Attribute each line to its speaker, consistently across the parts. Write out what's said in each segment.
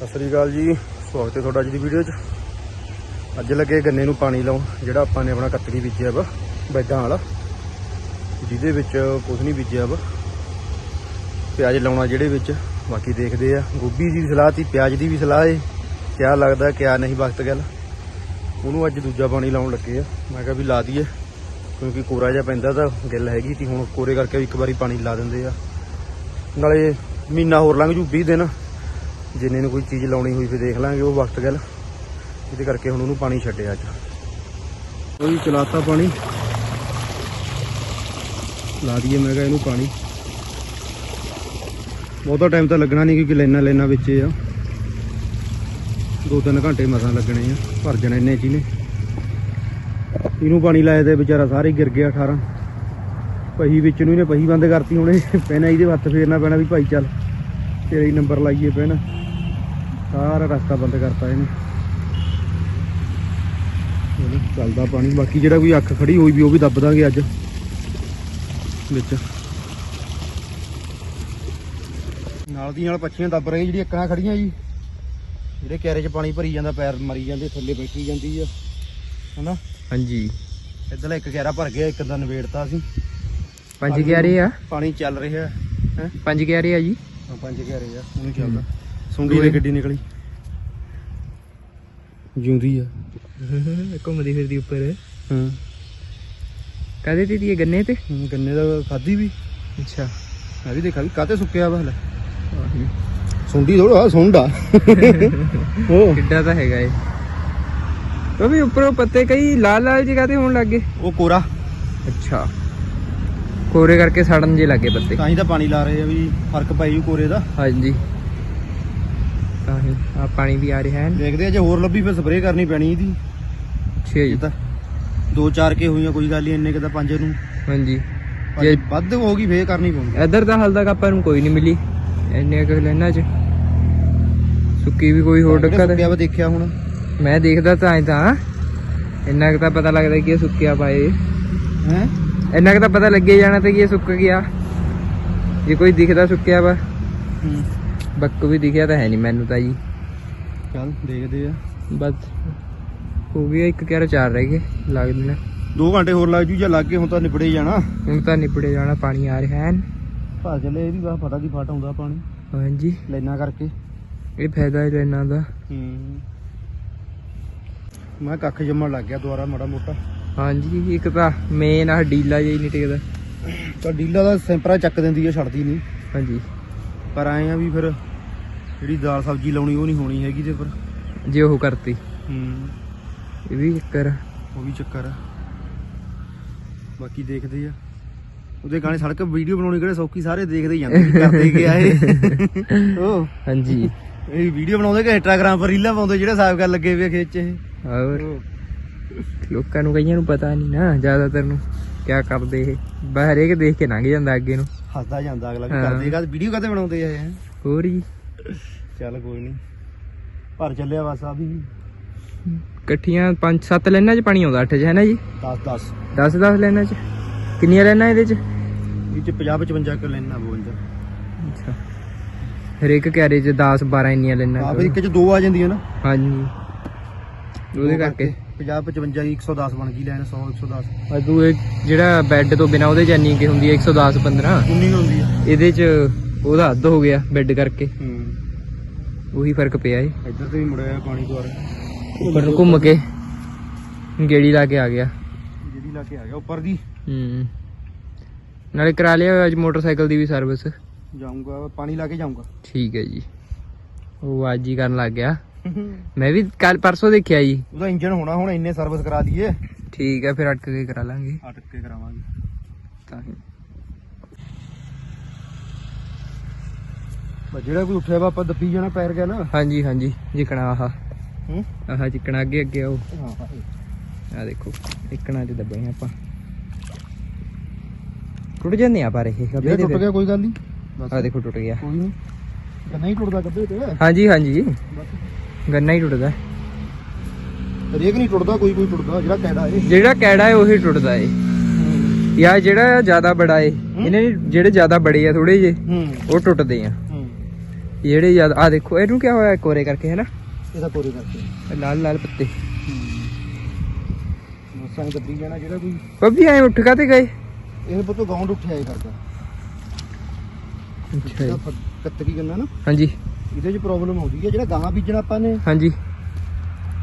Speaker 1: ਸਤਿ ਸ੍ਰੀ ਅਕਾਲ ਜੀ। ਸਵਾਗਤ ਹੈ ਤੁਹਾਡਾ ਅੱਜ ਦੀ ਵੀਡੀਓ 'ਚ। ਅੱਜ ਲੱਗੇ ਗੰਨੇ ਨੂੰ ਪਾਣੀ ਲਾਉਣ, ਜਿਹੜਾ ਆਪਾਂ ਨੇ ਆਪਣਾ ਕੱਤਰੀ ਬੀਜਿਆ ਵਾ, ਬੈਡਾਂ ਵਾਲਾ। ਜਿਹਦੇ ਵਿੱਚ ਕੁਝ ਨਹੀਂ ਬੀਜਿਆ ਵਾ। ਪਿਆਜ਼ ਲਾਉਣਾ ਜਿਹੜੇ ਵਿੱਚ। ਬਾਕੀ ਦੇਖਦੇ ਆ। ਗੋਭੀ ਦੀ ਸਲਾਹ ਤੀ, ਪਿਆਜ਼ ਦੀ ਵੀ ਸਲਾਹ ਏ। ਕਿਆ ਲੱਗਦਾ, ਕਿਆ ਨਹੀਂ, ਵਕਤ ਗੱਲ। ਉਹਨੂੰ ਅੱਜ ਦੂਜਾ ਪਾਣੀ ਲਾਉਣ ਲੱਗੇ ਆ। ਮੈਂ ਕਿਹਾ ਵੀ ਲਾ ਦਈਏ, ਕਿਉਂਕਿ ਕੋਰਾ ਜਿਹਾ ਪੈਂਦਾ ਤਾਂ ਗਿੱਲ ਹੈਗੀ ਤੀ। ਹੁਣ ਕੋਰੇ ਕਰਕੇ ਇੱਕ ਵਾਰੀ ਪਾਣੀ ਲਾ ਦਿੰਦੇ ਆ। ਨਾਲੇ ਮਹੀਨਾ ਹੋਰ ਲੰਘ ਜੂ 20 ਦਿਨ। ਜਿੰਨੇ ਨੂੰ ਕੋਈ ਚੀਜ਼ ਲਾਉਣੀ ਹੋਈ ਫਿਰ ਦੇਖ ਲਾਂਗੇ, ਉਹ ਵਕਤ ਗੱਲ। ਇਹਦੇ ਕਰਕੇ ਹੁਣ ਉਹਨੂੰ ਪਾਣੀ ਛੱਡਿਆ ਅੱਜ। ਕੋਈ ਚਲਾਤਾ ਪਾਣੀ। ਲਾ ਦਈਏ, ਮੈਂ ਕਿਹਾ ਇਹਨੂੰ ਪਾਣੀ। ਬਹੁਤਾ ਟਾਈਮ ਤਾਂ ਲੱਗਣਾ ਨਹੀਂ ਕਿਉਂਕਿ ਲੈਣਾ ਲੈਣਾ ਵਿੱਚ ਆ। ਦੋ ਤਿੰਨ ਘੰਟੇ ਮਸਾਂ ਲੱਗਣੇ ਆ, ਭਰ ਜਾਣੇ ਇੰਨੇ ਚ ਨੇ। ਇਹਨੂੰ ਪਾਣੀ ਲਾਇਆ ਤੇ ਵਿਚਾਰਾ ਸਾਰੇ ਗਿਰ ਗਿਆ 18 ਪਹੀ ਵਿੱਚ ਨੂੰ ਇਹਨੇ ਪਹੀ ਬੰਦ ਕਰਤੀ, ਹੁਣੇ ਪਹਿਲਾਂ ਇਹਦੇ ਹੱਥ, ਫੇਰਨਾ ਪੈਣਾ ਵੀ ਭਾਈ ਚੱਲ। ਤੇਰਾ ਨੰਬਰ ਲਾਈਏ ਪਹਿਲਾਂ ਸਾਰਾ ਰਸਤਾ ਬੰਦ ਕਰਤਾ ਇਹਨੇ। ਚਲੋ, ਚੱਲਦਾ ਪਾਣੀ ਬਾਕੀ ਜਿਹੜਾ ਕੋਈ ਅੱਖ ਖੜੀ ਹੋਈ ਵੀ ਉਹ ਵੀ ਦੱਬ ਦਾਂਗੇ ਅੱਜ। ਵਿੱਚ। ਨਾਲ ਦੀ ਨਾਲ ਪੱਛੀਆਂ ਦੱਬ ਰਹੀਆਂ ਜਿਹੜੀ ਅੱਖਾਂ ਖੜੀਆਂ ਜੀ। ਜਿਹੜੇ ਕੈਰੇ 'ਚ ਪਾਣੀ ਭਰੀ ਜਾਂਦਾ ਪੈਰ ਮਰੀ ਜਾਂਦੇ ਥੱਲੇ ਬੈਠੀ ਜਾਂਦੀ ਆ। ਹਨਾ?
Speaker 2: ਹਾਂਜੀ।
Speaker 1: ਇੱਧਰਲਾ ਇੱਕ ਕੈਰਾ ਭਰ ਗਿਆ ਇੱਕ ਦਾ ਨਵੇੜਤਾ ਸੀ
Speaker 2: ਪੰਜ ਗਿਆਰੇ ਆ।
Speaker 1: ਪਾਣੀ ਚੱਲ ਰਿਹਾ ਹੈ?
Speaker 2: ਪੰਜ ਗਿਆਰੇ ਆ ਜੀ।
Speaker 1: ਪੰਜ ਘਰੇ ਆ ਉਹਨੂੰ ਚੱਲਦਾ ਸੁੰਡੀ ਦੀ ਗੱਡੀ ਨਿਕਲੀ। ਜਿਉਂਦੀ ਆ।
Speaker 2: ਘੁੰਮਦੀ ਫਿਰਦੀ ਉੱਪਰ।
Speaker 1: ਹਾਂ।
Speaker 2: ਕਾਦੇ ਤੇ ਦੀ ਗੰਨੇ ਤੇ?
Speaker 1: ਹੁਣ ਗੰਨੇ ਦਾ ਖਾਦੀ ਵੀ।
Speaker 2: ਅੱਛਾ।
Speaker 1: ਮੈਂ ਵੀ ਦੇਖਾ ਵੀ ਕਾਤੇ ਸੁੱਕਿਆ ਵਾ ਹਲੇ। ਸੁੰਡੀ ਥੋੜਾ ਸੁੰਡਾ ਉਹ
Speaker 2: ਕਿੱਡਾ ਤਾਂ ਹੈਗਾ ਏ। ਉਹ ਵੀ ਉੱਪਰੋਂ ਪੱਤੇ ਕਈ ਲਾਲ ਲਾਲ ਜਿਹੇ ਕਾਤੇ ਹੋਣ ਲੱਗੇ
Speaker 1: ਉਹ ਕੋਰਾ।
Speaker 2: ਅੱਛਾ। ਕੋਰੇ ਕਰਕੇ ਸੜਨ ਜੇ ਲੱਗੇ ਪੱਤੇ
Speaker 1: ਤਾਂ ਹੀ ਤਾਂ ਪਾਣੀ ਲਾ ਰਹੇ ਆ ਵੀ ਫ਼ਰਕ ਪੈ ਜੂ ਕੋਰੇ ਦਾ।
Speaker 2: ਹਾਂਜੀ। ਤਾਂ ਹੀ ਆ ਪਾਣੀ ਵੀ ਆ ਰਿਹਾ ਹੈ।
Speaker 1: ਦੇਖਦੇ ਆ ਜੇ ਹੋਰ ਲੱਭੀ ਫਿਰ ਸਪਰੇਅ ਕਰਨੀ ਪੈਣੀ ਇਹਦੀ।
Speaker 2: ਅੱਛਾ ਜੀ।
Speaker 1: ਤਾਂ ਦੋ ਚਾਰ ਕੇ ਹੋਈਆਂ ਕੋਈ ਗੱਲ ਨਹੀਂ ਇੰਨੇ ਕਿ ਤਾਂ ਪੰਜ ਨੂੰ।
Speaker 2: ਹਾਂਜੀ। ਜੇ-
Speaker 1: ਵੱਧ ਹੋ ਗਈ ਫੇਰ ਕਰਨੀ ਪਊਗੀ।
Speaker 2: ਇੱਧਰ ਤਾਂ ਹਾਲ ਤੱਕ ਆਪਾਂ ਨੂੰ ਕੋਈ ਨਹੀਂ ਮਿਲੀ ਇੰਨੇ ਕੁ ਲੈਣਾ ਚ। ਸੁੱਕੀ ਵੀ ਕੋਈ ਹੋਰ ਡੱਕਾ ਤਾਂ।
Speaker 1: ਵਾ ਦੇਖਿਆ ਹੁਣ?
Speaker 2: ਮੈਂ ਦੇਖਦਾ ਤਾਂ ਐ ਤਾਂ। ਇੰਨਾ ਕੁ ਤਾਂ ਪਤਾ ਲੱਗਦਾ ਕਿ ਇਹ ਸੁੱਕਿਆ ਪਾਏ।
Speaker 1: ਹੈ?
Speaker 2: ਇੰਨਾ ਕੁ ਤਾਂ ਪਤਾ ਲੱਗੇ ਜਾਣਾ ਤੇ ਕਿ ਇਹ ਸੁੱਕ ਗਿਆ। ਜੇ ਕੋਈ ਦਿਖਦਾ ਸੁੱਕਿਆ ਵਾ। ਬੱਕ ਵੀ ਦਿਖਿਆ ਤਾਂ ਹੈ ਨਹੀਂ ਮੈਨੂੰ ਤਾਂ ਜੀ।
Speaker 1: ਚੱਲ ਦੇਖਦੇ ਆ।
Speaker 2: ਬਸ ਹੋ ਗਿਆ ਇੱਕ ਕਿਆਰਾ ਚਾਰ ਰਹਿ ਗਏ ਲੱਗਦੇ ਨੇ
Speaker 1: 2 ਘੰਟੇ ਹੋਰ ਲੱਗ ਜੂ ਜਾਂ ਲੱਗ ਗਏ ਹੁਣ ਤਾਂ ਨਿਬੜੇ ਜਾਣਾ।
Speaker 2: ਹੁਣ ਤਾਂ ਨਿਪੜੇ ਜਾਣਾ ਪਾਣੀ ਆ ਰਿਹਾ ਹੈ।
Speaker 1: ਭਾ ਚੱਲੇ ਇਹ ਵੀ ਵਾ ਪਤਾ ਕੀ ਫਟ ਆਉਂਦਾ ਪਾਣੀ।
Speaker 2: ਹਾਂਜੀ।
Speaker 1: ਲੈਣਾ ਕਰਕੇ।
Speaker 2: ਇਹ ਫਾਇਦਾ ਹੈ ਲੈਣਾ ਦਾ।
Speaker 1: ਹੂੰ। ਮੈਂ ਕੱਖ ਜੰਮਣ ਲੱਗ ਗਿਆ ਦੁਬਾਰਾ ਮਾੜਾ ਮੋਟਾ।
Speaker 2: ਹਾਂਜੀ ਇੱਕ ਤਾਂ ਮੇਨ ਆ ਡੀਲਾ ਜਿਹਾ ਹੀ ਨਹੀਂ ਟਿਕਦਾ।
Speaker 1: ਤਾਂ ਡੀਲਾ ਦਾ ਸੈਂਪਰਾ ਚੱਕ ਦਿੰਦੀ ਆ ਛੱਡਦੀ ਨਹੀਂ।
Speaker 2: ਹਾਂਜੀ।
Speaker 1: ਪਰ ਆਏ ਆ ਵੀ ਫਿਰ ਜਿਹੜੀ ਦਾਲ ਸਬਜ਼ੀ ਲਾਉਣੀ ਉਹ ਨਹੀਂ ਹੋਣੀ ਹੈਗੀ ਤੇ ਪਰ
Speaker 2: ਜੇ ਉਹ ਕਰਤੀ।
Speaker 1: ਹੂੰ।
Speaker 2: ਇਹ ਵੀ ਚੱਕਰ ਆ।
Speaker 1: ਉਹ ਵੀ ਚੱਕਰ ਆ। ਬਾਕੀ ਦੇਖਦੇ ਆ। ਉਹਦੇ ਗਾਣੇ ਸੜਕ ਵੀਡੀਓ ਬਣਾਉਣੀ ਕਿਹੜੇ ਸੌਖੀ ਸਾਰੇ ਦੇਖਦੇ ਹੀ ਜਾਂਦੇ ਕੀ ਕਰਦੇ ਗਿਆ ਇਹ। ਉਹ।
Speaker 2: ਹਾਂਜੀ।
Speaker 1: ਇਹ ਵੀਡੀਓ ਬਣਾਉਂਦੇ ਕਿ ਇੰਸਟਾਗ੍ਰਾਮ ਪਰ ਰੀਲਾਂ ਪਾਉਂਦੇ ਜਿਹੜੇ ਸਾਫ਼ ਕਰ ਲੱਗੇ ਵੇ ਖੇਚ ਇਹ।
Speaker 2: ਹੋਰ। ਲੋਕਾਂ ਨੂੰ ਕਈਆਂ ਨੂੰ ਪਤਾ ਨਹੀਂ ਨਾ ਜ਼ਿਆਦਾਤਰ ਨੂੰ। ਕਿਆ ਕਰਦੇ ਇਹ? ਬਸ ਹਰੇਕ ਦੇਖ ਕੇ ਲੰਘ ਜਾਂਦਾ ਅੱਗੇ ਨੂੰ।
Speaker 1: ਹੱਸਦਾ ਜਾਂਦਾ ਅਗਲਾ ਵੀ
Speaker 2: ਹਾਂ।
Speaker 1: ਕਰਦੇ ਕਾ ਵੀਡੀਓ ਕਾਤੇ ਬਣਾਉਂਦੇ ਆ ਇਹ?
Speaker 2: ਹੋਰ ਜੀ।
Speaker 1: ਚੱਲ ਕੋਈ ਨਹੀਂ। ਭਰ ਚੱਲਿਆ ਬਸ ਆ ਵੀ।
Speaker 2: ਇਕੱਠੀਆਂ 5-7 ਲੈਣਾ ਚ ਪਾਣੀ ਆਉਂਦਾ 8 ਚ ਹੈ ਨਾ ਜੀ?
Speaker 1: 10 10
Speaker 2: 10-10 ਲੈਣਾ ਚ। ਕਿੰਨੀਆਂ ਲੈਣਾ ਇਹਦੇ ਚ?
Speaker 1: ਇਹ ਚ 50 55 ਕਿ ਲੈਣਾ ਬੋਲਦਾ
Speaker 2: ਅੱਛਾ। ਹਰੇਕ ਕੈਰੇ ਚ 10-12 ਇੰਨੀਆਂ ਲੈਣਾ
Speaker 1: ਆ ਫਿਰ ਇੱਕ ਚ ਦੋ ਆ ਜਾਂਦੀਆਂ ਨਾ।
Speaker 2: ਹਾਂਜੀ। ਉਹਦੇ ਕਰਕੇ।
Speaker 1: 50 55 110 ਬਣ ਗਈ ਲੈਣ 100 110
Speaker 2: ਆ ਤੂੰ ਇਹ ਜਿਹੜਾ ਬੈੱਡ ਤੋਂ ਬਿਨਾ ਉਹਦੇ ਚ ਇੰਨੀ ਕਿ ਹੁੰਦੀ ਹੈ 110 15
Speaker 1: ਉਨੀ ਹੁੰਦੀ ਆ।
Speaker 2: ਇਹਦੇ ਚ ਉਹਦਾ ਅੱਧ ਹੋ ਗਿਆ ਬੈੱਡ ਕਰਕੇ।
Speaker 1: ਹੂੰ।
Speaker 2: ਉਹੀ ਫ਼ਰਕ ਪਿਆ ਏ।
Speaker 1: ਇੱਧਰ ਤੇ ਵੀ ਮੁੜਿਆ ਪਾਣੀ ਦੁਆਰਾ।
Speaker 2: ਉੱਪਰ ਨੂੰ ਘੁੰਮ ਕੇ ਗੇੜੀ ਲਾ ਕੇ ਆ ਗਿਆ।
Speaker 1: ਜਿਹੜੀ ਲਾ ਕੇ ਆ ਗਿਆ ਉੱਪਰ ਦੀ।
Speaker 2: ਹੂੰ। ਨਾਲੇ ਕਰਾ ਲਿਆ ਅੱਜ ਮੋਟਰਸਾਈਕਲ ਦੀ ਵੀ ਸਰਵਿਸ
Speaker 1: ਜਾਊਂਗਾ ਪਾਣੀ ਲਾ ਕੇ ਜਾਊਂਗਾ।
Speaker 2: ਠੀਕ ਹੈ ਜੀ। ਉਹ ਅੱਜ ਹੀ ਕਰਨ ਲੱਗ ਗਿਆ। ਮੈਂ ਵੀ ਕੱਲ ਪਰਸੋਂ ਦੇਖਿਆ ਜੀ।
Speaker 1: ਉਹਦਾ ਇੰਜਨ ਹੋਣਾ ਹੁਣ ਇੰਨੇ ਸਰਵਿਸ ਕਰਾ ਦਈਏ
Speaker 2: ਠੀਕ ਹੈ ਫਿਰ ਅਟਕ ਕੇ ਕਰਾ ਲਾਂਗੇ।
Speaker 1: ਅਟਕ ਕੇ ਕਰਾਵਾਂਗੇ।
Speaker 2: ਤਾਂ ਹੀ।
Speaker 1: ਬਸ ਜਿਹੜਾ ਕੋਈ ਉੱਠਿਆ ਵਾ ਆਪਾਂ ਦੱਬੀ ਜਾਣਾ ਪੈਰ ਗਿਆ ਨਾ।
Speaker 2: ਹਾਂਜੀ ਹਾਂਜੀ ਜਿਕਣਾ ਆਹ।
Speaker 1: ਹੂੰ?
Speaker 2: ਆਹ ਜਿਕਣਾ ਅੱਗੇ ਅੱਗੇ ਆਓ।
Speaker 1: ਹਾਂ
Speaker 2: ਆ ਦੇਖੋ ਇਕਣਾ ਚ ਦੱਬੇ ਆਪਾਂ। ਟੁੱਟ ਜਾਂਦੇ ਆ ਪਰ ਇਹ
Speaker 1: ਜੇ
Speaker 2: ਗੱਬੇ
Speaker 1: ਟੁੱਟ
Speaker 2: ਦੇ
Speaker 1: ਗਿਆ ਕੋਈ ਗੱਲ ਨਹੀਂ। ਬਸ।
Speaker 2: ਆ ਦੇਖੋ ਟੁੱਟ ਗਿਆ।
Speaker 1: ਕੋਈ ਨਹੀਂ। ਨਹੀਂ ਟੁੱਟਦਾ ਕੱਦੇ ਤੇ।
Speaker 2: ਹਾਂਜੀ ਹਾਂਜੀ।
Speaker 1: ਬਸ।
Speaker 2: ਗੰਨਾ ਹੀ ਟੁੱਟਦਾ।
Speaker 1: ਹਰੇਕ ਨਹੀਂ ਟੁੱਟਦਾ ਕੋਈ ਕੋਈ ਟੁੱਟਦਾ ਜਿਹੜਾ ਕਹਿੰਦਾ ਇਹ
Speaker 2: ਜਿਹੜਾ ਕੈੜਾ ਹੈ ਉਹੀ ਟੁੱਟਦਾ ਏ। ਯਾ ਜਿਹੜਾ ਜ਼ਿਆਦਾ ਬੜਾ ਏ ਇਹਨੇ ਜਿਹੜੇ ਜ਼ਿਆਦਾ ਬੜੇ ਆ ਥੋੜੇ ਜੇ ਉਹ ਟੁੱਟਦੇ ਆ। ਜਿਹੜੇ ਜਦ ਆ ਦੇਖੋ ਇਹਨੂੰ ਕੀ ਹੋਇਆ ਕੋਰੇ ਕਰਕੇ ਹੈ ਨਾ
Speaker 1: ਇਹਦਾ ਕੋਰੇ ਕਰਕੇ।
Speaker 2: ਲਾਲ ਲਾਲ ਪੱਤੇ।
Speaker 1: ਮਸਾਂ ਨੇ ਦੱਬੀ ਜਾਣਾ ਜਿਹੜਾ ਕੋਈ।
Speaker 2: ਬੱਬੀ ਐ ਉੱਠ ਕਾਤੇ ਗਏ?
Speaker 1: ਇਹ ਪੁੱਤੋ ਗਾਉਂਡ ਉੱਠਿਆ ਇਹ ਕਰਦਾ।
Speaker 2: ਅੱਛਾ
Speaker 1: ਕੱਤਕੀ ਗੰਨਾ ਨਾ?
Speaker 2: ਹਾਂਜੀ।
Speaker 1: ਇਹਦੇ 'ਚ ਪ੍ਰੋਬਲਮ ਆਉਂਦੀ ਹੈ ਜਿਹੜਾ ਗਾਹਾਂ ਬੀਜਣਾ ਆਪਾਂ ਨੇ
Speaker 2: ਹਾਂਜੀ।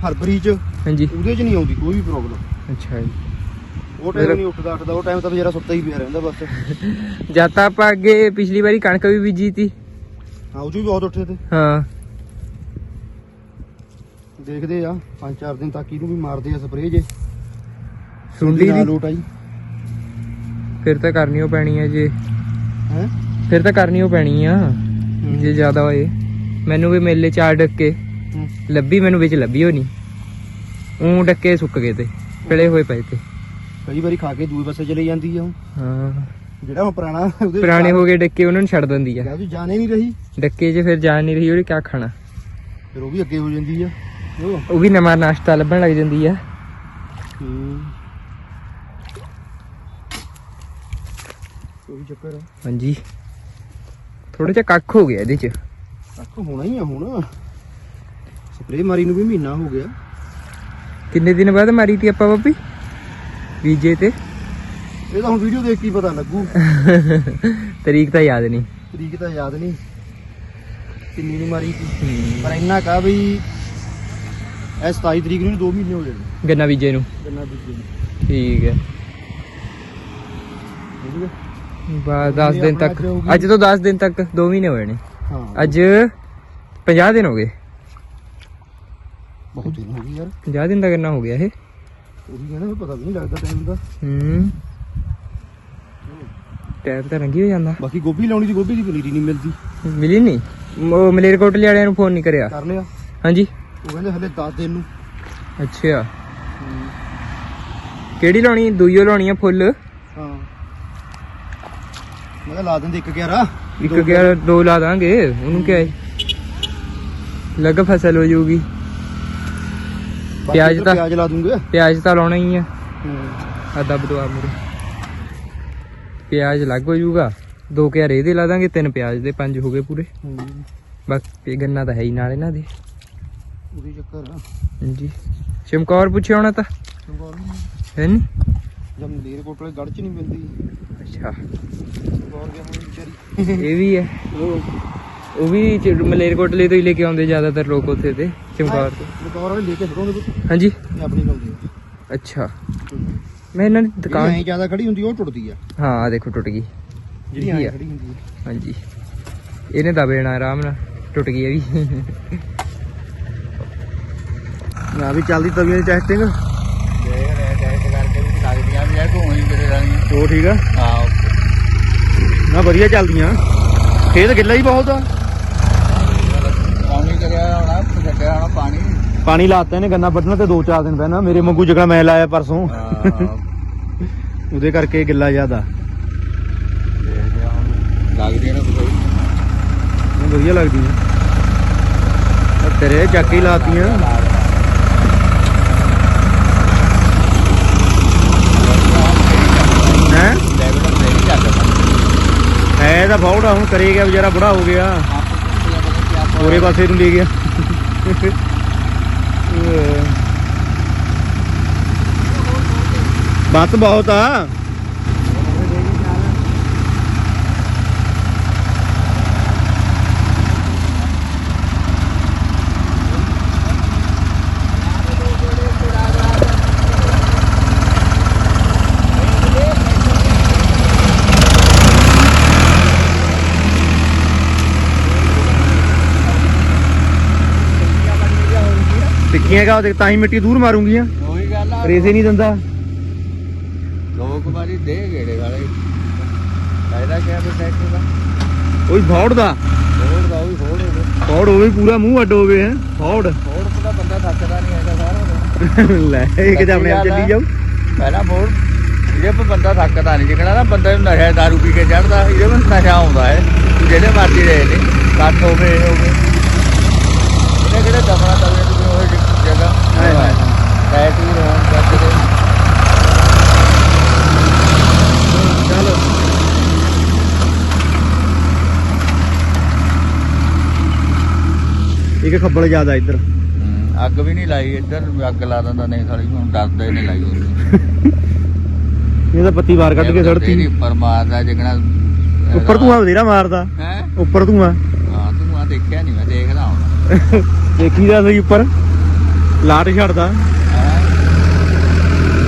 Speaker 1: ਫਰਵਰੀ 'ਚ
Speaker 2: ਹਾਂਜੀ।
Speaker 1: ਉਹਦੇ 'ਚ ਨਹੀਂ ਆਉਂਦੀ ਕੋਈ ਵੀ ਪ੍ਰੋਬਲਮ
Speaker 2: ਅੱਛਾ ਜੀ।
Speaker 1: ਉਹ ਟਾਈਮ ਨਹੀਂ ਉੱਠਦਾ ਉੱਠਦਾ ਉਹ ਟਾਈਮ ਤਾਂ ਵਿਚਾਰਾ ਸੁੱਤਾ ਹੀ ਪਿਆ ਰਹਿੰਦਾ ਬਸ।
Speaker 2: ਜਦ ਤਾਂ ਆਪਾਂ ਅੱਗੇ ਪਿਛਲੀ ਵਾਰੀ ਕਣਕ ਵੀ ਬੀਜੀ ਤੀ।
Speaker 1: ਹਾਂ ਉਹ ਵੀ ਬਹੁਤ ਉੱਠੇ ਤੇ।
Speaker 2: ਹਾਂ।
Speaker 1: ਦੇਖਦੇ ਆ ਪੰਜ ਚਾਰ ਦਿਨ ਤੱਕ ਇਹਨੂੰ ਵੀ ਮਾਰਦੇ ਆ ਸਪਰੇਅ ਜੇ।
Speaker 2: ਸੁੰਡੀ ਦੀ?
Speaker 1: ਲੋਟ ਆਈ
Speaker 2: ਫਿਰ ਤਾਂ ਕਰਨੀ ਓ ਪੈਣੀ ਹੈ ਜੇ।
Speaker 1: ਹੈ?
Speaker 2: ਫਿਰ ਤਾਂ ਕਰਨੀ ਓ ਪੈਣੀ ਆ ਜੇ ਜ਼ਿਆਦਾ ਹੋਏ। ਮੈਨੂੰ ਵੀ ਮੇਲੇ ਚਾਰ ਡੱਕੇ। ਲੱਭੀ ਮੈਨੂੰ ਵਿੱਚ ਲੱਭੀ ਹੋਣੀ ਉਹ ਡੱਕੇ ਸੁੱਕ ਗਏ ਤੇ ਪਿਲੇ ਹੋਏ ਪਏ ਤੇ।
Speaker 1: ਕਈ ਵਾਰੀ ਖਾ ਕੇ ਦੂਏ ਪਾਸੇ ਚਲੇ ਜਾਂਦੀ ਆ ਉਹ।
Speaker 2: ਹਾਂ।
Speaker 1: ਜਿਹੜਾ ਹੁਣ ਪੁਰਾਣਾ ਉਹਦੇ
Speaker 2: ਪੁਰਾਣੇ ਹੋ ਗਏ ਡੱਕੇ ਉਹਨਾਂ ਨੂੰ ਛੱਡ ਦਿੰਦੀ ਆ।
Speaker 1: ਉਹ ਜਾਣੇ ਨਹੀਂ ਰਹੀ।
Speaker 2: ਡੱਕੇ 'ਚ ਫਿਰ ਜਾਣ ਨਹੀਂ ਰਹੀ ਉਹਨੇ ਕਿਆ ਖਾਣਾ?
Speaker 1: ਫਿਰ ਉਹ ਵੀ ਅੱਗੇ ਹੋ ਜਾਂਦੀ ਆ। ਉਹ
Speaker 2: ਉਹ ਵੀ ਨਵਾਂ ਨਾਸ਼ਤਾ ਲੱਭਣ ਲੱਗ ਜਾਂਦੀ ਆ।
Speaker 1: ਕੋਈ ਚੱਕਰ
Speaker 2: ਹਾਂਜੀ। ਥੋੜਾ ਜਿਹਾ ਕੱਖ ਹੋ ਗਿਆ ਇਹਦੇ 'ਚ।
Speaker 1: ਹੋਣਾ ਹੀ ਆ ਹੁਣ। ਸਪਰੇਅ ਮਾਰੀ ਨੂੰ ਵੀ ਮਹੀਨਾ ਹੋ ਗਿਆ।
Speaker 2: ਕਿੰਨੇ ਦਿਨ ਬਾਅਦ ਮਾਰੀ ਤੀ ਆਪਾਂ ਬੱਬੀ? ਬੀਜੇ ਤੇ?
Speaker 1: ਇਹ ਤਾਂ ਹੁਣ ਵੀਡੀਓ ਦੇਖ ਕੇ ਹੀ ਪਤਾ ਲੱਗੂ।
Speaker 2: ਤਰੀਕ ਤਾਂ ਯਾਦ ਨਹੀਂ।
Speaker 1: ਤਰੀਕ ਤਾਂ ਯਾਦ ਨਹੀਂ। ਕਿੰਨੀ ਨੂੰ ਮਾਰੀ ਸੀ ਪਰ ਇੰਨਾ ਕਾ ਵੀ ਇਹ 27 ਤਰੀਕ ਨੂੰ 2 ਮਹੀਨੇ ਹੋ ਜਾਣੇ
Speaker 2: ਗੰਨਾ ਬੀਜੇ ਨੂੰ।
Speaker 1: ਗੰਨਾ ਬੀਜੇ ਨੂੰ।
Speaker 2: ਠੀਕ ਹੈ।
Speaker 1: ਠੀਕ ਹੈ।
Speaker 2: ਬਾ 10 ਦਿਨ ਤੱਕ। ਅੱਜ ਤੋਂ 10 ਦਿਨ ਤੱਕ 2 ਮਹੀਨੇ ਹੋਏ ਨੇ।
Speaker 1: ਹਾਂ।
Speaker 2: ਅੱਜ 50 ਦਿਨ ਹੋ ਗਏ।
Speaker 1: ਬਹੁਤ ਦਿਨ ਹੋ ਗਏ ਯਾਰ।
Speaker 2: 50 ਦਿਨ ਦਾ ਗੰਨਾ ਹੋ ਗਿਆ ਇਹ?
Speaker 1: ਉਹੀ ਕਹਿੰਦਾ ਪਤਾ ਵੀ ਨਹੀਂ ਲੱਗਦਾ ਟਾਈਮ ਦਾ।
Speaker 2: ਹੂੰ। ਟਾਈਮ ਤਾਂ ਲੰਘੀ ਹੋ ਜਾਂਦਾ।
Speaker 1: ਬਾਕੀ ਗੋਭੀ ਲਾਉਣੀ ਦੀ ਗੋਭੀ ਦੀ ਪਨੀਰੀ ਨਹੀਂ ਮਿਲਦੀ।
Speaker 2: ਮਿਲੀ ਨਹੀਂ? ਉਹ ਮਲੇਰਕੋਟਲੇ ਵਾਲਿਆਂ ਨੂੰ ਫੋਨ ਨਹੀਂ ਕਰਿਆ।
Speaker 1: ਕਰ ਲਿਆ।
Speaker 2: ਹਾਂਜੀ।
Speaker 1: ਉਹ ਕਹਿੰਦੇ ਹਲੇ 10 ਦਿਨ ਨੂੰ।
Speaker 2: ਅੱਛਾ। ਕਿਹੜੀ ਲਾਉਣੀ? ਦੂਈਓ ਲਾਉਣੀ ਆ ਫੁੱਲ?
Speaker 1: ਹਾਂ। ਮੈਂ ਲਾ ਦਿੰਦੇ ਇੱਕ 11
Speaker 2: ਇੱਕ ਗਿਆ ਦੋ ਲਾ ਦਾਂਗੇ। ਉਹਨੂੰ ਕਿਹਾ ਹੈ ਲੱਗ ਫਸਲ ਹੋ ਜਾਊਗੀ। ਪਿਆਜ਼ ਤਾਂ-
Speaker 1: ਪਿਆਜ਼ ਲਾ ਦੂੰਗੇ।
Speaker 2: ਪਿਆਜ਼ ਤਾਂ ਲਾਉਣਾ ਹੀ ਆ।
Speaker 1: ਹੂੰ।
Speaker 2: ਆਦਾ ਬਦਵਾ ਮੁਰੇ। ਪਿਆਜ਼ ਲੱਗ ਹੋ ਜਾਊਗਾ। ਦੋ ਕਿਆਰੇ ਇਹਦੇ ਲਾ ਦਾਂਗੇ ਤਿੰਨ ਪਿਆਜ਼ ਦੇ ਪੰਜ ਹੋ ਗਏ ਪੂਰੇ।
Speaker 1: ਹੂੰ।
Speaker 2: ਬਾਕੀ ਗੰਨਾ ਤਾਂ ਹੈ ਹੀ ਨਾਲ ਇਹਨਾਂ ਦੇ।
Speaker 1: ਉਹਦੀ ਚੱਕਰ ਆ।
Speaker 2: ਹਾਂਜੀ। ਚਮਕੌਰ ਪੁੱਛਿਆ ਹੋਣਾ ਤਾਂ?
Speaker 1: ਚੰਗੌਰ
Speaker 2: ਹੈ ਨੀ?
Speaker 1: ਜਦ ਮਲੇਰ ਕੋਟਲੇ ਗੜ ਚ ਨਹੀਂ ਮਿਲਦੀ
Speaker 2: ਅੱਛਾ।
Speaker 1: ਚੰਗੌਰ ਗਿਆ ਹੁਣ ਵਿਚਾਰੀ।
Speaker 2: ਇਹ ਵੀ ਹੈ।
Speaker 1: ਉਹ
Speaker 2: ਉਹ ਵੀ ਮਲੇਰਕੋਟਲੇ ਤੋਂ ਹੀ ਲੈ ਕੇ ਆਉਂਦੇ ਜ਼ਿਆਦਾਤਰ ਲੋਕ ਉੱਥੇ ਤੇ ਚਮਕੌਰ ਤੋਂ।
Speaker 1: ਚੰਗੌਰ ਵਾਲੇ ਲੈ ਕੇ ਫਿਰੋਂਦੇ ਪੁੱਤ
Speaker 2: ਹਾਂਜੀ।
Speaker 1: ਇਹ ਆਪਣੀ ਲਾਉਂਦੇ ਆ
Speaker 2: ਅੱਛਾ। ਮੈਂ ਇਹਨਾਂ ਦੀ
Speaker 1: ਦੁਕਾਨ ਐ ਜ਼ਿਆਦਾ ਖੜੀ ਹੁੰਦੀ ਆ, ਉਹ ਟੁੱਟਦੀ ਆ।
Speaker 2: ਹਾਂ ਆਹ ਦੇਖੋ ਟੁੱਟ ਗਈ।
Speaker 1: ਜਿਹੜੀ
Speaker 2: ਆ।
Speaker 1: ਖੜੀ ਹੁੰਦੀ ਆ।
Speaker 2: ਹਾਂਜੀ। ਇਹਨੇ ਦਬ ਜਾਣਾ ਆਰਾਮ ਨਾਲ। ਟੁੱਟ ਗਈ ਇਹ ਵੀ।
Speaker 1: ਨਾ ਵੀ ਚੱਲਦੀ ਤਵੀਆਂ ਦੀ ਟੈਸਟਿੰਗ ਉਹ ਠੀਕ ਆ? ਨਾ ਵਧੀਆ ਚੱਲਦੀਆਂ। ਖੇਤ ਗਿੱਲਾ ਹੀ ਬਹੁਤ ਆ। ਪਾਣੀ। ਲਾਤਾ ਇਹਨੇ ਗੰਨਾ ਵੱਢਣਾ ਤੇ 2-4 ਦਿਨ ਪਹਿਲਾਂ। ਮੇਰੇ ਵਾਂਗੂ ਜਗ੍ਹਾ ਮੈਂ ਲਾਇਆ ਪਰਸੋਂ। ਉਹਦੇ ਕਰਕੇ ਗਿੱਲਾ ਜ਼ਿਆਦਾ ਮੈਨੂੰ ਵਧੀਆ ਲੱਗਦੀ ਆ। ਆਹ ਤੇਰੇ ਚੱਕ ਹੀ ਲਾਤੀਆਂ। ਹੈ? ਹੈ ਤਾਂ ਫੌੜਾ ਹੁਣ ਕਰੇ ਗਿਆ ਵਿਚਾਰਾ ਬੁੜਾ ਹੋ ਗਿਆ। ਹੋਰੇ ਪਾਸੇ ਨੂੰ ਲੈ ਗਿਆ। ਬੱਤ ਬਹੁਤ ਆ। ਟਿੱਕੀਆਂ ਕਾ ਤੇ ਤਾਂ ਹੀ ਮਿੱਟੀ ਦੂਰ ਮਾਰੂੰਗੀਆਂ। ਰੇਸੇ ਨਹੀਂ ਦਿੰਦਾ।
Speaker 2: ਲੋਕ ਵਾਰੀ ਦੇ ਗੇੜੇ ਵਾਲੇ। ਫਾਇਦਾ ਕਿਆ ਫਿਰ ਟਰੈਕਟਰ ਦਾ?
Speaker 1: ਉਹੀ ਫੌੜ ਦਾ।
Speaker 2: ਹੋਰ ਦਾ ਉਹ ਹੋਰ ਹੋ ਗਿਆ
Speaker 1: ਫੌੜ ਹੋਵੇ ਪੂਰਾ ਮੂੰਹ ਅੱਡ ਹੋਵੇ ਹੈ। ਫੌੜ।
Speaker 2: ਹੋਰ ਪਤਾ ਬੰਦਾ ਥੱਕਦਾ ਨਹੀਂ ਹੈਗਾ ਸਾਰਾ
Speaker 1: ਲੈ ਇਹ ਕਿਤੇ ਆਪਣੇ ਆਪ ਚੱਲੀ ਜਾਊ।
Speaker 2: ਪਹਿਲਾਂ ਇਹਦੇ ਪਰ ਬੰਦਾ ਥੱਕਦਾ ਨਹੀਂ ਜਿਕਣਾ ਨਾ ਬੰਦਾ ਨੂੰ ਨਸ਼ਾ ਦਾਰੂ ਪੀ ਕੇ ਚੜਦਾ ਇਹਦੇ ਵਿੱਚ ਨਸ਼ਾ ਆਉਂਦਾ ਹੈ। ਜਿਹੜੇ ਮਰਜ਼ੀ ਰਹੇ ਨੇ ਕੱਟ ਹੋਵੇ ਹੋਵੇ। ਇਹਨੇ ਕਿਹੜੇ ਦਮਣਾ ਤਵੇ ਤੇ ਉਹ ਜਗ੍ਹਾ। ਵੀ ਹੋਣ ਕਰਦੇ
Speaker 1: ਚਲੋ। ਇੱਕ ਖੱਬਲ ਜ਼ਿਆਦਾ ਇੱਧਰ।
Speaker 3: ਹੂੰ, ਅੱਗ ਵੀ ਨਹੀਂ ਲਾਈ ਇੱਧਰ ਅੱਗ ਲਾ ਦਿੰਦਾ ਨਹੀਂ ਸਾਲੀ ਹੁਣ ਡਰਦੇ ਨੇ ਲਾਈ ਹੁੰਦੀ
Speaker 1: ਇਹ ਤਾਂ ਪੱਤੀ ਬਾਹਰ ਕੱਢ ਕੇ ਸੜਤੀ।
Speaker 3: ਉੱਪਰ ਮਾਰਦਾ ਜਿਗਣਾ
Speaker 1: ਉੱਪਰ ਧੂਆਂ ਬਥੇਰਾ ਮਾਰਦਾ।
Speaker 3: ਹੈ?
Speaker 1: ਉੱਪਰ ਧੂਆਂ।
Speaker 3: ਹਾਂ ਤੂੰ ਆ ਦੇਖਿਆ ਨਹੀਂ ਮੈਂ ਦੇਖਦਾ ਹੁਣ।
Speaker 1: ਦੇਖੀਦਾ ਸਹੀ ਉੱਪਰ। ਲਾਟ ਛੱਡਦਾ
Speaker 3: ਹੈਂ?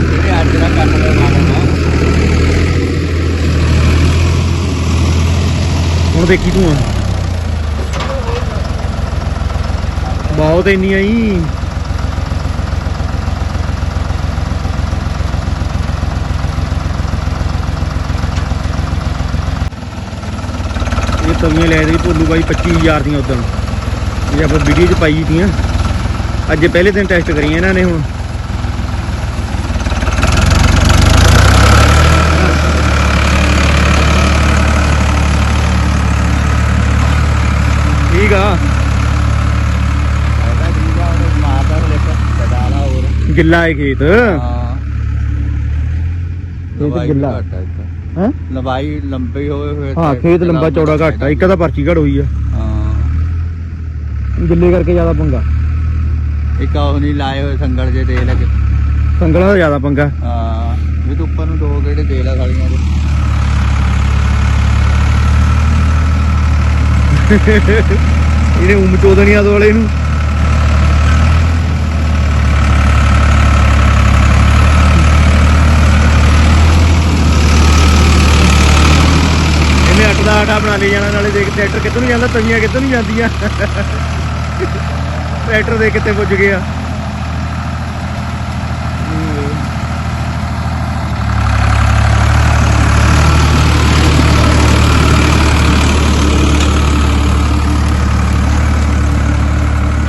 Speaker 3: ਜਿਹੜੇ ਅੱਜ ਦਾ ਕੰਮ ਦਾ ਮਾਰਦਾ
Speaker 1: ਹੁਣ ਦੇਖੀ ਧੂਆਂ ਬਹੁਤ ਇੰਨੀਆਂ ਹੀ ਇਹ ਤਵੀਆਂ ਲੈ ਰਹੀ ਭੋਲੂ ਬਾਈ 25000 ਦੀਆਂ ਉਦੋਂ ਇਹ ਆਪਾਂ ਵੀਡੀਓ 'ਚ ਪਾਈ ਦੀਆਂ। ਅੱਜ ਪਹਿਲੇ ਦਿਨ ਟੈਸਟ ਕਰੀਆਂ ਇਹਨਾਂ ਨੇ ਹੁਣ ਠੀਕ ਆ
Speaker 3: ਇਹਦਾ ਠੀਕ ਆ ਉਹ ਮਾਰਦਾ ਲਿਪ ਕਦਾਲਾ ਹੋਰ
Speaker 1: ਗਿੱਲਾ ਹੈ ਖੇਤ
Speaker 3: ਹਾਂ
Speaker 1: ਤਾਂ
Speaker 3: ਲੰਬਾਈ
Speaker 1: ਗਿੱਲਾ।
Speaker 3: ਘੱਟ ਆ ਇੱਥੇ।
Speaker 1: ਹੈ
Speaker 3: ਲੰਬਾਈ ਲੰਬੀ ਹੋਵੇ ਹੋਏ
Speaker 1: ਹਾਂ ਖੇਤ ਲੰਬਾ ਚੌੜਾ ਘੱਟ ਆ ਇੱਕ ਤਾਂ ਪਰਚੀ ਘੜ ਹੋਈ ਆ
Speaker 3: ਹਾਂ
Speaker 1: ਗਿੱਲੇ ਕਰਕੇ ਜ਼ਿਆਦਾ ਪੰਗਾ
Speaker 3: ਇੱਕ ਉਹ ਨਹੀਂ ਲਾਏ ਹੋਏ ਸੰਗਲ ਜੇ ਦੇ ਲਗੇ
Speaker 1: ਸੰਗਲਾਂ ਦਾ ਜ਼ਿਆਦਾ ਪੰਗਾ।
Speaker 3: ਹਾਂ ਵੀ ਤੂੰ ਉੱਪਰ ਨੂੰ ਦੋ ਗੇੜੇ ਦੇ ਲਾ ਸਾਲੀਆਂ ਦੇ।
Speaker 1: ਇਹਨੇ ਉਮ ਚੋਦਣੀਆਂ ਵਾਲੇ ਨੂੰ ਇਹਨੇ ਅੱਟ ਦਾ ਆਟਾ ਬਣਾ ਲਈ ਜਾਣਾ ਨਾਲੇ ਦੇਖ ਟਰੈਕਟਰ ਕਿੱਧਰ ਨੂੰ ਜਾਂਦਾ ਤਵੀਆਂ ਕਿੱਧਰ ਨੂੰ ਜਾਂਦੀਆਂ। ਟਰੈਕਟਰ ਦੇ ਕਿੱਥੇ ਪੁੱਜ ਗਿਆ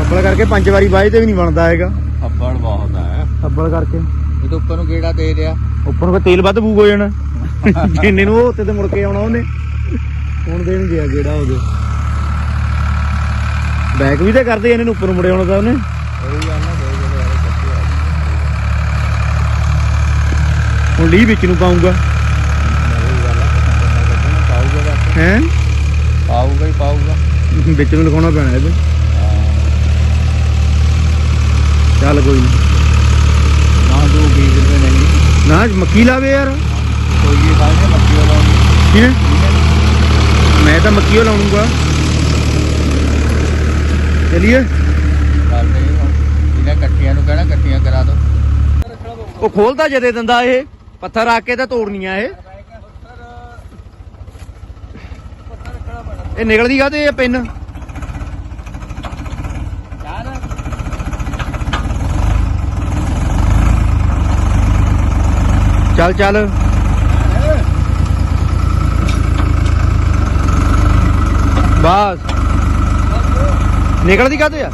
Speaker 1: ਅੱਬਲ ਕਰਕੇ ਪੰਜ ਵਾਰੀ ਬਾਈ ਤੇ ਵੀ ਨਹੀਂ ਬਣਦਾ ਹੈਗਾ।
Speaker 3: ਅੱਬੜ ਬਹੁਤ ਹੈ
Speaker 1: ਅੱਬਲ ਕਰਕੇ।
Speaker 3: ਇਹ ਤਾਂ ਉੱਪਰ ਨੂੰ ਗੇੜਾ ਦੇ ਰਿਆ
Speaker 1: ਉੱਪਰ ਕੋ ਤੇਲ ਵੱਧ ਬੂਗ ਹੋ ਜਾਣਾ। ਜਿੰਨੇ ਨੂੰ ਉਹ ਉੱਤੇ ਤੇ ਮੁੜ ਕੇ ਆਉਣਾ ਉਹਨੇ। ਹੁਣ ਦੇਣ ਗਿਆ ਜਿਹੜਾ ਉਹਦੇ। ਬੈਕ ਵੀ ਤੇ ਕਰਦੇ ਇਹਨੇ ਨੂੰ ਉੱਪਰ ਮੁੜੇ ਆਉਣਾ ਤਾਂ ਉਹਨੇ। ਹੁਣ ਲੀ ਵਿੱਚ ਨੂੰ ਪਾਉਂਗਾ। ਹੈ?
Speaker 3: ਪਾਊਗਾ ਹੀ ਪਾਊਗਾ।
Speaker 1: ਵਿੱਚ ਨੂੰ ਲਿਖਾਉਣਾ ਪੈਣਾ ਇਹਦੇ। ਚੱਲ ਕੋਈ ਨੀ।
Speaker 3: ਨਾ ਦੋ ਬੀਜ ਰੁਪਏ ਨਹੀਂ
Speaker 1: ਨਾ ਮੱਕੀ ਲਾਵੇ ਯਾਰ।
Speaker 3: ਕੋਈ ਇਹ ਨਹੀਂ ਮੱਕੀ
Speaker 1: ਕਿਹਨੇ ਮੈਂ ਤਾਂ ਮੱਕੀ ਲਾਉਂਗਾ ਚਲਿਏ।
Speaker 3: ਕਰਦੇ ਹੁਣ ਇਹਨਾਂ ਇਕੱਠੀਆਂ ਨੂੰ ਕਹਿਣਾ ਇਕੱਠੀਆਂ ਕਰਾ ਦੋ।
Speaker 1: ਉਹ ਖੋਲਦਾ ਜਦੇ ਦਿੰਦਾ ਇਹ। ਪੱਥਰ ਰੱਖ ਕੇ ਤਾਂ ਤੋੜਨੀਆਂ ਇਹ। ਇਹ ਨਿਕਲਦੀ ਕਾਤੇ ਇਹ ਪਿੰਨ? ਚੱਲ ਚੱਲ। ਬਸ। ਨਿਕਲਦੀ ਕਾਤੇ ਆ?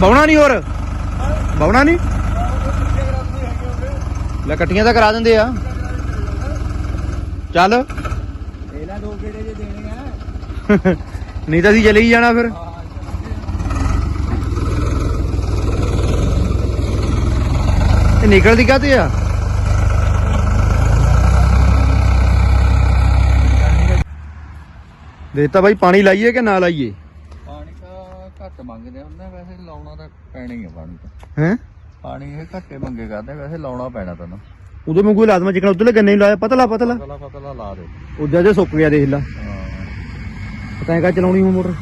Speaker 1: ਬਾਉਣਾ ਨਹੀਂ ਹੋਰ? ਬਾਉਣਾ ਨਹੀਂ? ਲੈ ਕੱਟੀਆਂ ਤਾਂ ਕਰਾ ਦਿੰਦੇ ਆ। ਚੱਲ।
Speaker 3: ਇਹਲਾ ਦੋ ਗੇੜੇ ਜੇ ਦੇਣੇ ਆ।
Speaker 1: ਨਹੀਂ ਤਾਂ ਅਸੀਂ ਚਲੇ ਹੀ ਜਾਣਾ ਫਿਰ। ਇਹ ਨਿਕਲਦੀ ਕਾਤੇ ਆ? ਦੇਤਾ ਬਾਈ ਪਾਣੀ ਲਾਈਏ ਕਿ ਨਾ ਲਾਈਏ?
Speaker 3: ਘੱਟ ਮੰਗਦੇ ਆ, ਵੈਸੇ ਲਾਉਣਾ ਤਾਂ ਪੈਣਾ ਹੀ ਆ ਪਾਣੀ ਤਾਂ।
Speaker 1: ਹੈ?
Speaker 3: ਪਾਣੀ ਇਹ ਘੱਟੇ ਮੰਗੇ ਕਰਦੇ ਵੈਸੇ ਲਾਉਣਾ ਪੈਣਾ ਤੈਨੂੰ
Speaker 1: ਉਦੋਂ ਮੰਗੂ ਲਾਜ਼ਮਾ ਜਿਕਣਾ ਉਧਰਲੇ ਗੰਨੇ ਨੂੰ ਲਾਇਆ ਪਤਲਾ ਪਤਲਾ।
Speaker 3: ਪਤਲਾ ਪਤਲਾ ਲਾ ਦੇ।
Speaker 1: ਉਦੋਂ ਜੇ ਸੁੱਕ ਗਿਆ ਦੇਖ ਲਾ।
Speaker 3: ਹਾਂ।
Speaker 1: ਪਤਾ ਹੈਗਾ ਚਲਾਉਣੀ ਹੋ ਮੋਟਰ।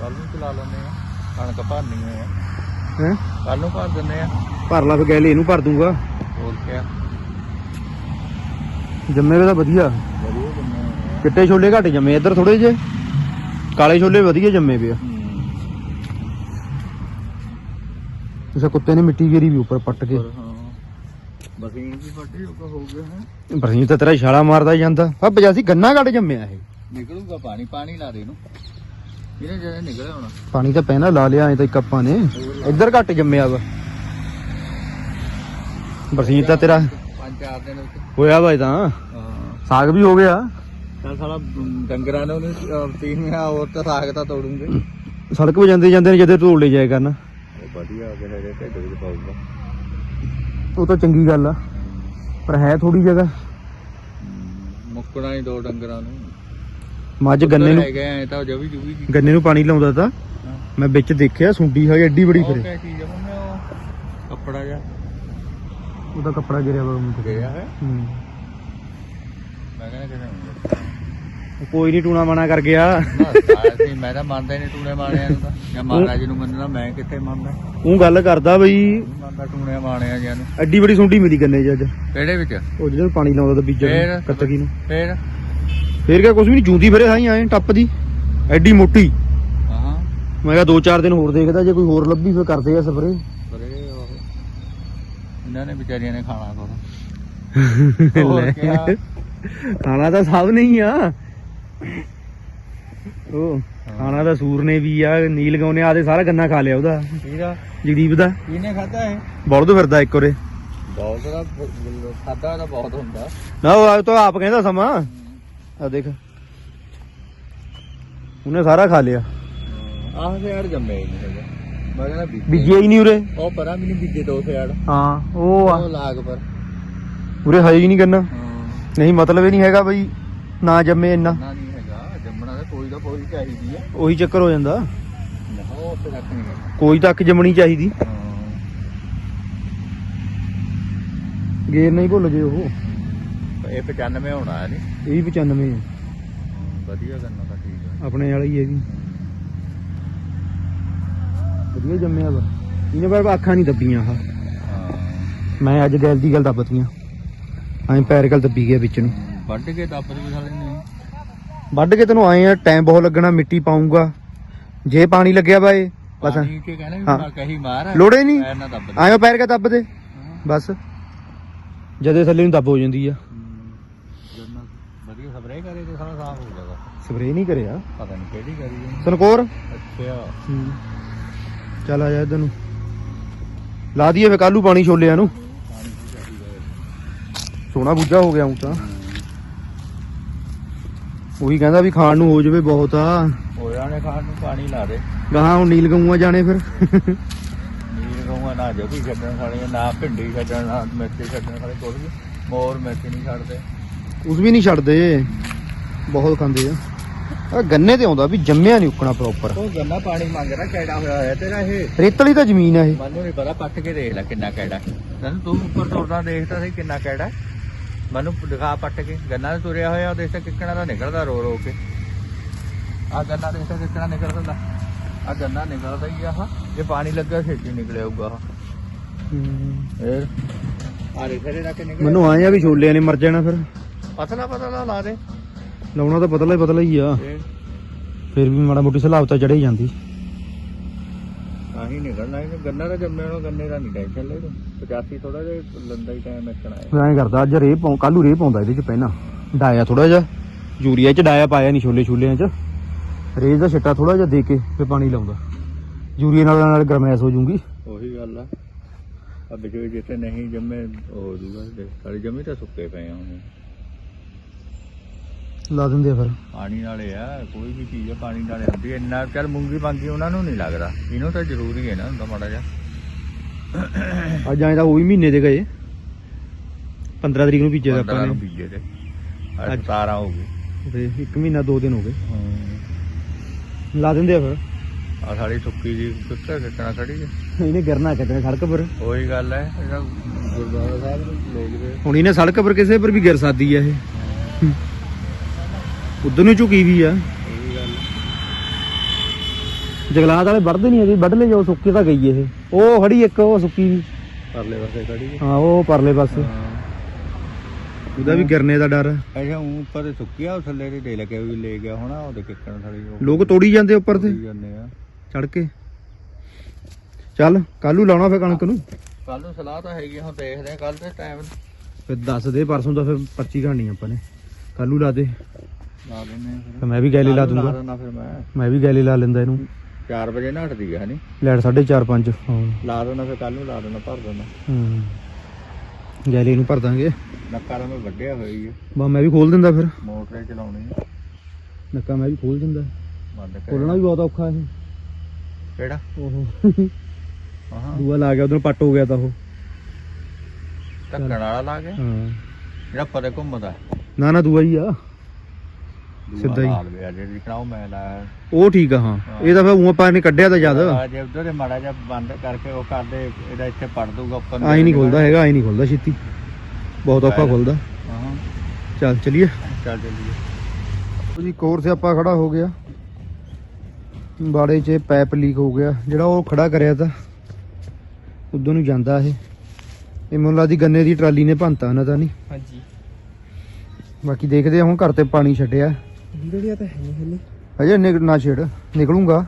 Speaker 3: ਕੱਲ ਨੂੰ ਚਲਾ ਲੈਂਦੇ ਆ ਕਣਕ ਭਰਨੀ ਹੈ
Speaker 1: ਹੈ?
Speaker 3: ਕੱਲ ਨੂੰ ਭਰ ਦਿੰਦੇ ਆ।
Speaker 1: ਭਰ ਲਾ ਫਿਰ ਗੈਲੇ ਇਹਨੂੰ ਭਰ ਦੂੰਗਾ।
Speaker 3: ਹੋਰ ਕਿਆ।
Speaker 1: ਜੰਮੇ ਵੇ ਤਾਂ ਵਧੀਆ।
Speaker 3: ਵਧੀਆ ਜੰਮੇ।
Speaker 1: ਚਿੱਟੇ ਛੋਲੇ ਘੱਟ ਜੰਮੇ ਇੱਧਰ ਥੋੜੇ ਜੇ ਕਾਲੇ ਛੋਲੇ ਵਧੀਆ ਜੰਮੇ ਪਏ ਕੁੱਤੇ ਨੇ ਮਿੱਟੀ ਗੇਰੀ ਵੀ ਉੱਪਰ ਪੱਟ ਕੇ।
Speaker 3: ਪਰ ਹਾਂ ਬਸੀਨ ਵੀ ਵੱਡੀ ਹੋ ਹੋ ਗਿਆ ਹੈ।
Speaker 1: ਬਰਸੀਨ ਤਾਂ ਤੇਰਾ ਛਾਲਾ ਮਾਰਦਾ ਹੀ ਜਾਂਦਾ ਆ ਬਜਾਸੀ ਗੰਨਾ ਘੱਟ ਜੰਮਿਆ ਇਹ।
Speaker 3: ਨਿਕਲੂਗਾ ਪਾਣੀ ਪਾਣੀ ਲਾ ਦੇ ਇਹਨੂੰ।
Speaker 1: ਪਾਣੀ ਤਾਂ ਪਹਿਲਾਂ ਲਾ ਲਿਆ ਐ ਤਾਂ ਇੱਕ ਆਪਾਂ ਨੇ। ਇੱਧਰ ਘੱਟ ਜੰਮਿਆ ਵਾ। ਬਰਸੀਨ ਤਾਂ ਤੇਰਾ
Speaker 3: ਪੰਜ ਚਾਰ ਦਿਨ ਉੱਤੇ
Speaker 1: ਹੋਇਆ ਵਾ ਇਹ ਤਾਂ।
Speaker 3: ਹਾਂ।
Speaker 1: ਸਾਗ ਵੀ ਹੋ ਗਿਆ।
Speaker 3: ਚੱਲ ਸਾਲਾ ਡੰਗਰਾਂ ਨੇ ਉਹਨੇ ਤੀਵੀਆਂ ਹੋਰ ਤਾਂ ਸਾਗ ਤਾਂ ਤੋੜੂਗੇ।
Speaker 1: ਸੜਕ 'ਤੇ ਜਾਂਦੇ ਜਾਂਦੇ ਨੇ ਜਦੇ ਢੋਲ ਲੈ ਜਾਇਆ ਕਰਨ।
Speaker 3: ਵਧੀਆ ਹੋ ਗਿਆ ਢਿੱਡ ਵਿੱਚ ਪਾਊਗਾ
Speaker 1: ਉਹ ਤਾਂ ਚੰਗੀ ਗੱਲ ਆ ਪਰ ਹੈ ਥੋੜੀ ਜਗ੍ਹਾ।
Speaker 3: ਮੁੱਕਣਾ ਹੀ ਦੋ ਡੰਗਰਾਂ ਨੂੰ।
Speaker 1: ਮੱਝ ਗੰਨੇ ਨੂੰ
Speaker 3: ਹੈਗੇ ਐ ਤਾਂ ਜਵੀ ਜੁਵੀ ਜੀ।
Speaker 1: ਗੰਨੇ ਨੂੰ ਪਾਣੀ ਲਾਉਂਦਾ ਤਾਂ। ਮੈਂ ਵਿੱਚ ਦੇਖਿਆ ਸੁੰਡੀ ਹੈ ਐਡੀ ਬੜੀ
Speaker 3: ਉਹ
Speaker 1: ਫਿਰੇ।
Speaker 3: ਚੀਜ਼ ਆ ਮੰਮੀ ਉਹ ਕੱਪੜਾ ਜਿਹਾ।
Speaker 1: ਉਹਦਾ ਕੱਪੜਾ ਗਿਰਿਆ ਵਾ ਮੁੰਡੇ
Speaker 3: ਗਿਆ ਹੈ
Speaker 1: ਹੂੰ।
Speaker 3: ਮੈਂ ਕਹਿੰਦਾ ਕਿਤੇ ਨਹੀਂ
Speaker 1: ਕੋਈ ਨਹੀਂ ਟੂਣਾ ਮਾਣਾ ਕਰ ਗਿਆ।
Speaker 3: ਮੈਂ ਤਾਂ ਮੰਨਦਾ ਹੀ ਨਹੀਂ ਟੂਣੇ ਮਾਣਿਆਂ ਨੂੰ ਤਾਂ। ਜਾਂ ਮਹਾਰਾਜ ਨੂੰ ਮੰਨਣਾ ਮੈਂ ਕਿੱਥੇ ਮੰਨਦਾ?
Speaker 1: ਉਹ ਗੱਲ ਕਰਦਾ ਬਈ।
Speaker 3: ਨਹੀਂ ਮੰਨਦਾ ਟੂਣੇ ਮਾਣਿਆਂ ਜਿਆਂ ਨੂੰ।
Speaker 1: ਐਡੀ ਬੜੀ ਸੁੰਡੀ ਮਿਲੀ ਗੰਨੇ 'ਚ ਅੱਜ।
Speaker 3: ਕਿਹੜੇ ਵਿੱਚ?
Speaker 1: ਉਹ ਜਿਹੜਾ ਪਾਣੀ ਲਾਉਂਦਾ ਤਾਂ
Speaker 3: ਫੇਰ?
Speaker 1: ਨੂੰ ਕੱਤਕੀ ਨੂੰ।
Speaker 3: ਫੇਰ?
Speaker 1: ਫੇਰ ਕਿਆ ਕੁਝ ਵੀ ਨਹੀਂ ਜੂੰਦੀ ਫਿਰੇ ਸਾਈ ਐ ਟੱਪ ਦੀ। ਐਡੀ ਮੋਟੀ।
Speaker 3: ਹਾਂ
Speaker 1: ਮੈਂ ਕਿਹਾ ਦੋ ਚਾਰ ਦਿਨ ਹੋਰ ਦੇਖਦਾ ਜੇ ਕੋਈ ਹੋਰ ਲੱਭੀ ਫੇਰ ਕਰਦੇ ਆ ਸਪਰੇ।
Speaker 3: ਉਹ। ਇਹਨਾਂ ਨੇ ਵਿਚਾਰੀਆਂ ਨੇ ਖਾਣਾ ਕੋਲ ਹੋਰ ਕਿਆ?
Speaker 1: ਖਾਣਾ ਤਾਂ ਸਭ ਨਹੀਂ ਆ। ਉਹ ਖਾਣਾ ਤਾਂ ਸੂਰ ਨੇ ਵੀ ਆ ਨੀਲ ਗਾਉ ਨੇ ਆਦੇ ਸਾਰਾ ਗੰਨਾ ਖਾ ਲਿਆ ਉਹਦਾ।
Speaker 3: ਕੀਰਾ
Speaker 1: ਜਗਦੀਪ ਦਾ।
Speaker 3: ਕਿਹਨੇ ਖਾਦਾ ਇਹ?
Speaker 1: ਬਲਦ ਫਿਰਦਾ ਇੱਕ ਉਰੇ।
Speaker 3: ਬਹੁਤ ਦਾ ਖਾਦਾ ਤਾਂ ਬਹੁਤ ਹੁੰਦਾ।
Speaker 1: ਨਾ ਉਹ ਆ ਤਾਂ ਆਪ ਕਹਿੰਦਾ ਸਮਾਂ। ਆ ਦੇਖ। ਉਹਨੇ ਸਾਰਾ ਖਾ ਲਿਆ।
Speaker 3: ਆਹ ਸਿਆੜ ਜੰਮੇ ਹੀ ਨਹੀਂ ਹੈਗਾ। ਮੈਂ ਕਹਿੰਦਾ ਬੀਜੇ
Speaker 1: ਹੀ ਨਹੀਂ ਉਰੇ।
Speaker 3: ਉਹ ਪਰਾਂ ਵੀ ਨਹੀਂ ਬੀਜੇ ਦੋ ਸਿਆੜ
Speaker 1: ਹਾਂ ਉਹ ਆ।
Speaker 3: ਉਹ ਲਾਗ ਪਰ।
Speaker 1: ਉਰੇ ਹੈ ਹੀ ਨਹੀਂ ਗੰਨਾ।
Speaker 3: ਹਾਂ।
Speaker 1: ਨਹੀਂ ਮਤਲਬ ਇਹ ਨਹੀਂ ਹੈਗਾ ਬਈ ਨਾ ਜੰਮੇ ਇੰਨਾ।
Speaker 3: ਚਾਹੀਦੀ ਆ।
Speaker 1: ਉਹੀ ਚੱਕਰ ਹੋ ਜਾਂਦਾ।
Speaker 3: ਨਾ ਨਹੀਂ
Speaker 1: ਕੋਈ ਤੱਕ ਜੰਮਣੀ ਚਾਹੀਦੀ।
Speaker 3: ਹਾਂ।
Speaker 1: ਗੇਰ ਨਹੀਂ ਭੁੱਲ ਗਏ ਉਹ।
Speaker 3: ਇਹ 95 ਹੋਣਾ ਹੈ ਨਹੀਂ
Speaker 1: ਇਹ ਵੀ 95 ਹੈ।
Speaker 3: ਵਧੀਆ ਕਰਨਾ ਤਾਂ ਠੀਕ ਹੈ
Speaker 1: ਆਪਣੇ ਵਾਲਾ ਹੀ ਹੈ ਵੀ ਵਧੀਆ ਜੰਮਿਆ ਵਾ। ਇਹਨੇ ਪਰ ਅੱਖਾਂ ਨਹੀਂ ਦੱਬੀਆਂ ਆਹ।
Speaker 3: ਹਾਂ।
Speaker 1: ਮੈਂ ਅੱਜ ਗੈਲ ਦੀ ਗੱਲ ਦੱਬਤੀਆਂ। ਐਂ ਪੈਰ ਗਲ ਦੱਬੀ ਗਿਆ ਵਿੱਚ ਨੂੰ।
Speaker 3: ਵੱਢ ਕੇ ਦੱਬ ਦੇ ਸਾਲੇ ਨੇ।
Speaker 1: ਵੱਢ ਕੇ ਤੈਨੂੰ ਆਏ ਆ ਟਾਈਮ ਬਹੁਤ ਲੱਗਣਾ ਮਿੱਟੀ ਪਾਉਂਗਾ ਜੇ ਪਾਣੀ ਲੱਗਿਆ ਇਹ ਬਸ।
Speaker 3: ਪਾਣੀ ਕੇ ਕਹਿੰਦੇ ਵੀ
Speaker 1: ਹਾਂ।
Speaker 3: ਕਹੀ ਮਾਰ।
Speaker 1: ਲੋੜ ਹੀ ਨਹੀਂ
Speaker 3: ਪੈਰ ਨਾ ਦੱਬ ਦੇ।
Speaker 1: ਆਇਓ ਪੈਰ ਕੇ ਦੱਬ ਦੇ।
Speaker 3: ਹਾਂ।
Speaker 1: ਬਸ। ਜਦੇ ਥੱਲੇ ਨੂੰ ਦੱਬ ਹੋ ਜਾਂਦੀ ਆ।
Speaker 3: ਹਮ, ਵਧੀਆ ਸਪਰੇਅ ਕਰੇ ਤੇ ਸਾਰਾ ਸਾਫ਼ ਹੋ ਜਾਏਗਾ।
Speaker 1: ਸਪਰੇ ਨਹੀਂ ਕਰਿਆ।
Speaker 3: ਪਤਾ ਨਹੀਂ ਕਿਹੜੀ ਕਰੀ ਹੈ
Speaker 1: ਤਨਕੋਰ
Speaker 3: ਅੱਛਾ।
Speaker 1: ਚੱਲ ਆ ਜਾ ਇਧਰ ਨੂੰ। ਲਾ ਦਈਏ ਫੇ ਕੱਲੂ ਪਾਣੀ ਛੋਲਿਆਂ ਨੂੰ।
Speaker 3: ਹੈ।
Speaker 1: ਸੋਹਣਾ ਬੁੱਝਾ ਹੋ ਗਿਆ ਹੁਣ ਤਾਂ। ਉਹੀ ਕਹਿੰਦਾ ਵੀ ਖਾਣ ਨੂੰ ਹੋ ਜਾਵੇ ਬਹੁਤ ਆ।
Speaker 3: ਹੋਇਆ ਨੇ ਖਾਣ ਨੂੰ ਪਾਣੀ ਲਾ ਦੇ।
Speaker 1: ਗਾਹਾਂ ਹੁਣ ਨੀਲ ਗਊਆਂ ਜਾਣੇ ਫਿਰ।
Speaker 3: ਨੀਰ ਗਊਆਂ ਨਾ ਜੋਗੀ ਛੱਡਣ ਸਾਲੇ ਨਾ ਭਿੰਡੀ ਛੱਡਣ ਨਾ ਮਿਰਚੀ ਛੱਡਣ ਸਾਲੇ ਕੁਝ ਵੀ। ਮੋਰ ਮਿਰਚ ਨਹੀਂ ਛੱਡਦੇ।
Speaker 1: ਉਸ ਵੀ ਨਹੀਂ ਛੱਡਦੇ। ਬਹੁਤ ਖਾਂਦੇ ਆ। ਆ ਗੰਨੇ ਤੇ ਆਉਂਦਾ ਵੀ ਜੰਮਿਆ ਨਹੀਂ ਉੱਕਣਾ ਪ੍ਰੋਪਰ
Speaker 3: ਉਹ ਗੰਨਾ ਪਾਣੀ ਮੰਗਦਾ ਕਿਹੜਾ ਹੋਇਆ ਹੋਇਆ ਤੇਰਾ ਇਹ।
Speaker 1: ਰੇਤਲੀ ਤਾਂ ਜ਼ਮੀਨ ਆ ਇਹ।
Speaker 3: ਮੈਨੂੰ ਨਹੀਂ ਪਤਾ ਪੱਟ ਕੇ ਦੇਖ ਲੈ ਕਿੰਨਾ ਕਿਹੜਾ ਤੈਨੂੰ ਤੂੰ ਉੱਪਰ ਤੁਰਦਾ ਦੇਖਦਾ ਸੀ ਕਿੰਨਾ ਕਿਹੜਾ ਮੈਨੂੰ ਦਿਖਾ ਪੱਟ ਕੇ। ਗੰਨਾ ਤੁਰਿਆ ਹੋਇਆ ਉਹ ਦੇਖਦਾ ਕਿੱਕਣਾ ਦਾ ਨਿਕਲਦਾ ਰੋ ਰੋ ਕੇ। ਆ ਗੰਨਾ ਦੇਖਦਾ ਕਿੱਕਣਾ ਨਿਕਲਦਾ। ਆ ਗੰਨਾ ਨਿਕਲਦਾ ਹੀ ਆਹ। ਜੇ ਪਾਣੀ ਲੱਗਾ ਛੇਤੀ ਨਿਕਲਿਆ ਹੋਊਗਾ ਆਹ ਫੇਰ? ਆ ਰੇ ਫੇਰੇ ਰੱਖ ਨਿਕਲ
Speaker 1: ਮੈਨੂੰ ਆਏ ਆ ਵੀ ਛੋਲਿਆਂ ਨੇ ਮਰ ਜਾਣਾ ਫਿਰ।
Speaker 3: ਪਤਲਾ ਪਤਲਾ ਲਾ ਦੇ।
Speaker 1: ਲਾਉਣਾ ਤਾਂ ਪਤਲਾ ਹੀ ਪਤਲਾ ਹੀ ਆ।
Speaker 3: ਫੇਰ?
Speaker 1: ਫਿਰ ਵੀ ਮਾੜਾ ਮੋਟੀ ਸਲਾਬ ਤਾਂ ਚੜੇ ਜਾਂਦੀ।
Speaker 3: ਆਹੀ ਨਿਕਲਣਾ ਇਹ ਗੰਨਾ ਦਾ ਜੰਮੇ ਹੋਣਾ ਗੰਨੇ ਦਾ ਨਹੀਂ ਟੈਨਸ਼ਨ ਲੈ ਤੂੰ 85 ਥੋੜਾ ਜਿਹਾ ਲੰਦਾ ਹੀ ਟਾਈਮ ਇੱਕਣਾ ਹੈ
Speaker 1: ਐਂ ਕਰਦਾ ਅੱਜ ਰੇ ਪਾਉ ਕੱਲੂ ਰੇ ਪਾਉਂਦਾ ਇਹਦੇ ਚ ਪਹਿਲਾਂ। ਡਾਇਆ ਥੋੜਾ ਜਿਹਾ ਯੂਰੀਆ ਚ ਡਾਇਆ ਪਾਇਆ ਨਹੀਂ ਛੋਲੇ ਛੋਲਿਆਂ ਚ। ਰੇਜ ਦਾ ਛੱਟਾ ਥੋੜਾ ਜਿਹਾ ਦੇ ਕੇ ਫਿਰ ਪਾਣੀ ਲਾਉਂਦਾ। ਯੂਰੀਆ ਨਾਲ ਨਾਲ ਗਰਮੈਸ਼ ਹੋ ਜੂਗੀ
Speaker 3: ਉਹੀ ਗੱਲ ਆ। ਬਿਜੋ ਜਿੱਥੇ ਨਹੀਂ ਜੰਮੇ ਹੋ ਜੂਗਾ ਸਾਡੇ ਜੰਮੇ ਤਾਂ ਸੁੱਕੇ ਪਏ ਆ ਹੁਣ।
Speaker 1: ਲਾ ਦਿੰਦੇ ਆ ਫਿਰ।
Speaker 3: ਪਾਣੀ ਨਾਲੇ ਆ ਕੋਈ ਵੀ ਚੀਜ਼ ਆ ਪਾਣੀ ਨਾਲੇ ਹੁੰਦੀ ਆ। ਇੰਨਾ ਚੱਲ ਮੂੰਗੀ ਬਾਂਗੀ ਉਹਨਾਂ ਨੂੰ ਨਹੀਂ ਲੱਗਦਾ। ਇਹਨੂੰ ਤਾਂ ਜ਼ਰੂਰੀ ਹੈ ਨਾ ਹੁੰਦਾ ਮਾੜਾ ਜਿਹਾ।
Speaker 1: ਅੱਜ ਐਂ ਤਾਂ ਉਹ ਵੀ ਮਹੀਨੇ ਦੇ ਗਏ। 15 ਤਰੀਕ ਨੂੰ ਭੇਜਿਆ ਆਪਾਂ
Speaker 3: 15 ਨੂੰ
Speaker 1: ਨੇ।
Speaker 3: ਬੀਜੇ ਤੇ। ਅੱਜ
Speaker 1: ਅੱਜ।
Speaker 3: 17 ਹੋ ਗਏ।
Speaker 1: ਤੇ ਇੱਕ ਮਹੀਨਾ ਦੋ ਦਿਨ ਹੋ ਗਏ। ਲਾ ਦਿੰਦੇ ਆ ਫਿਰ।
Speaker 3: ਆ ਸਾਡੀ ਸੁੱਕੀ ਜੀ ਕਿੱਥੇ ਕਿੱਕਣਾ ਖੜੀ ਹੈ
Speaker 1: ਇਹਨੇ ਗਿਰਨਾ ਕਿਤੇ ਸੜਕ ਪਰ।
Speaker 3: ਉਹੀ ਗੱਲ ਹੈ ਇਹਦਾ ਗੁਰਦੁਆਰਾ ਸਾਹਿਬ ਨੂੰ ਲੈ ਜਵੇ
Speaker 1: ਹੁਣ ਇਹਨੇ ਸੜਕ ਪਰ ਕਿਸੇ ਪਰ ਵੀ ਗਿਰ ਸਕਦੀ ਆ ਇਹ। ਉਧਰ ਨੂੰ ਝੁਕੀ ਵੀ ਆ। ਜੰਗਲਾਤ ਵਾਲੇ ਵੱਢਦੇ ਨਹੀਂ ਹੈਗੇ ਵੱਢ ਲੈ ਜਾਓ ਸੁੱਕੀ ਤਾਂ ਗਈ ਇਹ। ਉਹ ਖੜੀ ਇੱਕ ਉਹ ਸੁੱਕੀ ਵੀ।
Speaker 3: ਪਰਲੇ ਪਾਸੇ ਖੜੀ ਹੈ
Speaker 1: ਹਾਂ ਉਹ ਪਰਲੇ ਪਾਸੇ।
Speaker 3: ਹਾਂ।
Speaker 1: ਉਹਦਾ ਵੀ ਗਿਰਨੇ ਦਾ ਡਰ।
Speaker 3: ਅੱਛਾ ਉਹ ਉੱਪਰ ਤੇ ਸੁੱਕੀ ਆ ਉਹ ਥੱਲੇ ਦੇ ਢੇਲ ਕੇ ਵੀ ਲੈ ਗਿਆ ਹੋਣਾ ਉਹਦੇ ਕਿੱਕਣ ਥੜੀ
Speaker 1: ਲੋਕ ਤੋੜੀ ਜਾਂਦੇ ਉੱਪਰ ਤੇ।
Speaker 3: ਤੋੜੀ ਜਾਂਦੇ ਆ।
Speaker 1: ਚੜ ਕੇ। ਚੱਲ ਕੱਲੂ ਲਾਉਣਾ ਫੇ ਕਣਕ ਨੂੰ।
Speaker 3: ਕੱਲ ਸਲਾਹ ਤਾਂ ਹੈਗੀ ਹੁਣ ਦੇਖਦੇ ਆ ਕੱਲ ਤੇ ਟਾਈਮ
Speaker 1: ਫਿਰ ਦੱਸ ਦੇ ਪਰਸੋਂ ਦਾ ਫਿਰ ਪਰਚੀ ਘਾਣੀ ਆਪਾਂ ਨੇ। ਕੱਲੂ ਲਾ ਦੇ।
Speaker 3: ਲਾ
Speaker 1: ਮੈਂ ਵੀ ਗੈਲੀ ਲਾ ਦੂੰਗਾ।
Speaker 3: ਫਿਰ ਮੈਂ।
Speaker 1: ਮੈਂ ਵੀ ਗੈਲੀ ਲਾ ਲੈਂਦਾ ਇਹਨੂੰ।
Speaker 3: 4 ਵਜੇ ਨਾ ਹਟਦੀ ਹੈ ਨਹੀਂ
Speaker 1: ਲੈਟ 4.5 5 ਹਾਂ।
Speaker 3: ਲਾ ਦੇਣਾ ਫਿਰ ਕੱਲ ਨੂੰ ਲਾ ਦੇਣਾ ਭਰ ਦੇਣਾ।
Speaker 1: ਹੂੰ। ਗੈਲੀ ਨੂੰ ਭਰ ਦਾਂਗੇ।
Speaker 3: ਨੱਕਾ ਤਾਂ ਮੈਂ ਵੱਢਿਆ ਹੋਈ ਹੈ
Speaker 1: ਬਾ ਮੈਂ ਵੀ ਖੋਲ ਦਿੰਦਾ ਫਿਰ।
Speaker 3: ਮੋਟਰ ਚਲਾਉਣੀ ਹੈ
Speaker 1: ਨੱਕਾ ਮੈਂ ਵੀ ਖੋਲ ਦਿੰਦਾ।
Speaker 3: ਬੰਦ ਕਰ
Speaker 1: ਖੋਲਣਾ ਵੀ ਬਹੁਤ ਔਖਾ ਇਹ।
Speaker 3: ਕਿਹੜਾ?
Speaker 1: ਓਹੋ
Speaker 3: ਹਾਂ
Speaker 1: ਦੂਆ ਲਾ ਗਿਆ ਉਧਰ ਪੱਟ ਹੋ ਗਿਆ ਤਾਂ ਉਹ।
Speaker 3: ਢੱਕਣ ਵਾਲਾ ਲਾ ਗਿਆ?
Speaker 1: ਹਾਂ।
Speaker 3: ਜਿਹੜਾ ਪਰੇ ਘੁੰਮਦਾ।
Speaker 1: ਨਾ ਨਾ ਦੂਆ ਹੀ ਆ। ਸਿੱਧਾ ਹੀ।
Speaker 3: ਜਿਹੜੀ ਉਹ ਮੈਂ ਲਾਇਆ।
Speaker 1: ਉਹ ਠੀਕ ਆ ਹਾਂ। ਇਹ ਤਾਂ ਫਿਰ ਉਹ ਆਪਾਂ ਨੇ ਕੱਢਿਆ ਤਾਂ ਜਦ।
Speaker 3: ਆ ਜੇ ਉਧਰ ਮਾੜਾ ਜਿਹਾ ਬੰਦ ਕਰਕੇ ਉਹ ਕਰਦੇ ਇਹਦਾ ਇੱਥੇ ਪੜ ਦੂਗਾ ਉੱਪਰ ਨੂੰ।
Speaker 1: ਆਈ ਨਹੀਂ ਖੁੱਲਦਾ ਹੈਗਾ ਆਈ ਨਹੀਂ ਖੁੱਲਦਾ ਛੇਤੀ। ਬਹੁਤ ਔਖਾ ਖੁੱਲਦਾ।
Speaker 3: ਹਾਂ।
Speaker 1: ਚੱਲ ਚਲੀਏ।
Speaker 3: ਚੱਲ ਚੱਲੀਏ।
Speaker 1: ਜੀ ਕੋਰਸ ਆਪਾਂ ਖੜਾ ਹੋ ਗਿਆ। ਬਾੜੇ 'ਚ ਪਾਈਪ ਲੀਕ ਹੋ ਗਿਆ। ਜਿਹੜਾ ਉਹ ਖੜਾ ਕਰਿਆ ਤਾਂ ਉਦੋਂ ਨੂੰ ਜਾਂਦਾ ਇਹ। ਇਹ ਮੈਨੂੰ ਲੱਗਦੀ ਗੰਨੇ ਦੀ ਟਰਾਲੀ ਨੇ ਭੰਤਾ ਨਾ ਤਾਂ ਨਹੀਂ।
Speaker 2: ਹਾਂਜੀ।
Speaker 1: ਬਾਕੀ ਦੇਖਦੇ ਹਾਂ ਹੁਣ ਘਰ ਤੇ ਪਾਣੀ ਛੱਡਿਆ।
Speaker 2: ਨਿਕਲਿਆ ਤਾਂ ਹੈ ਨਹੀਂ ਹਲੇ।
Speaker 1: ਅਜੇ ਨਿਕ ਨਾ ਛੇੜ ਨਿਕਲੂੰਗਾ।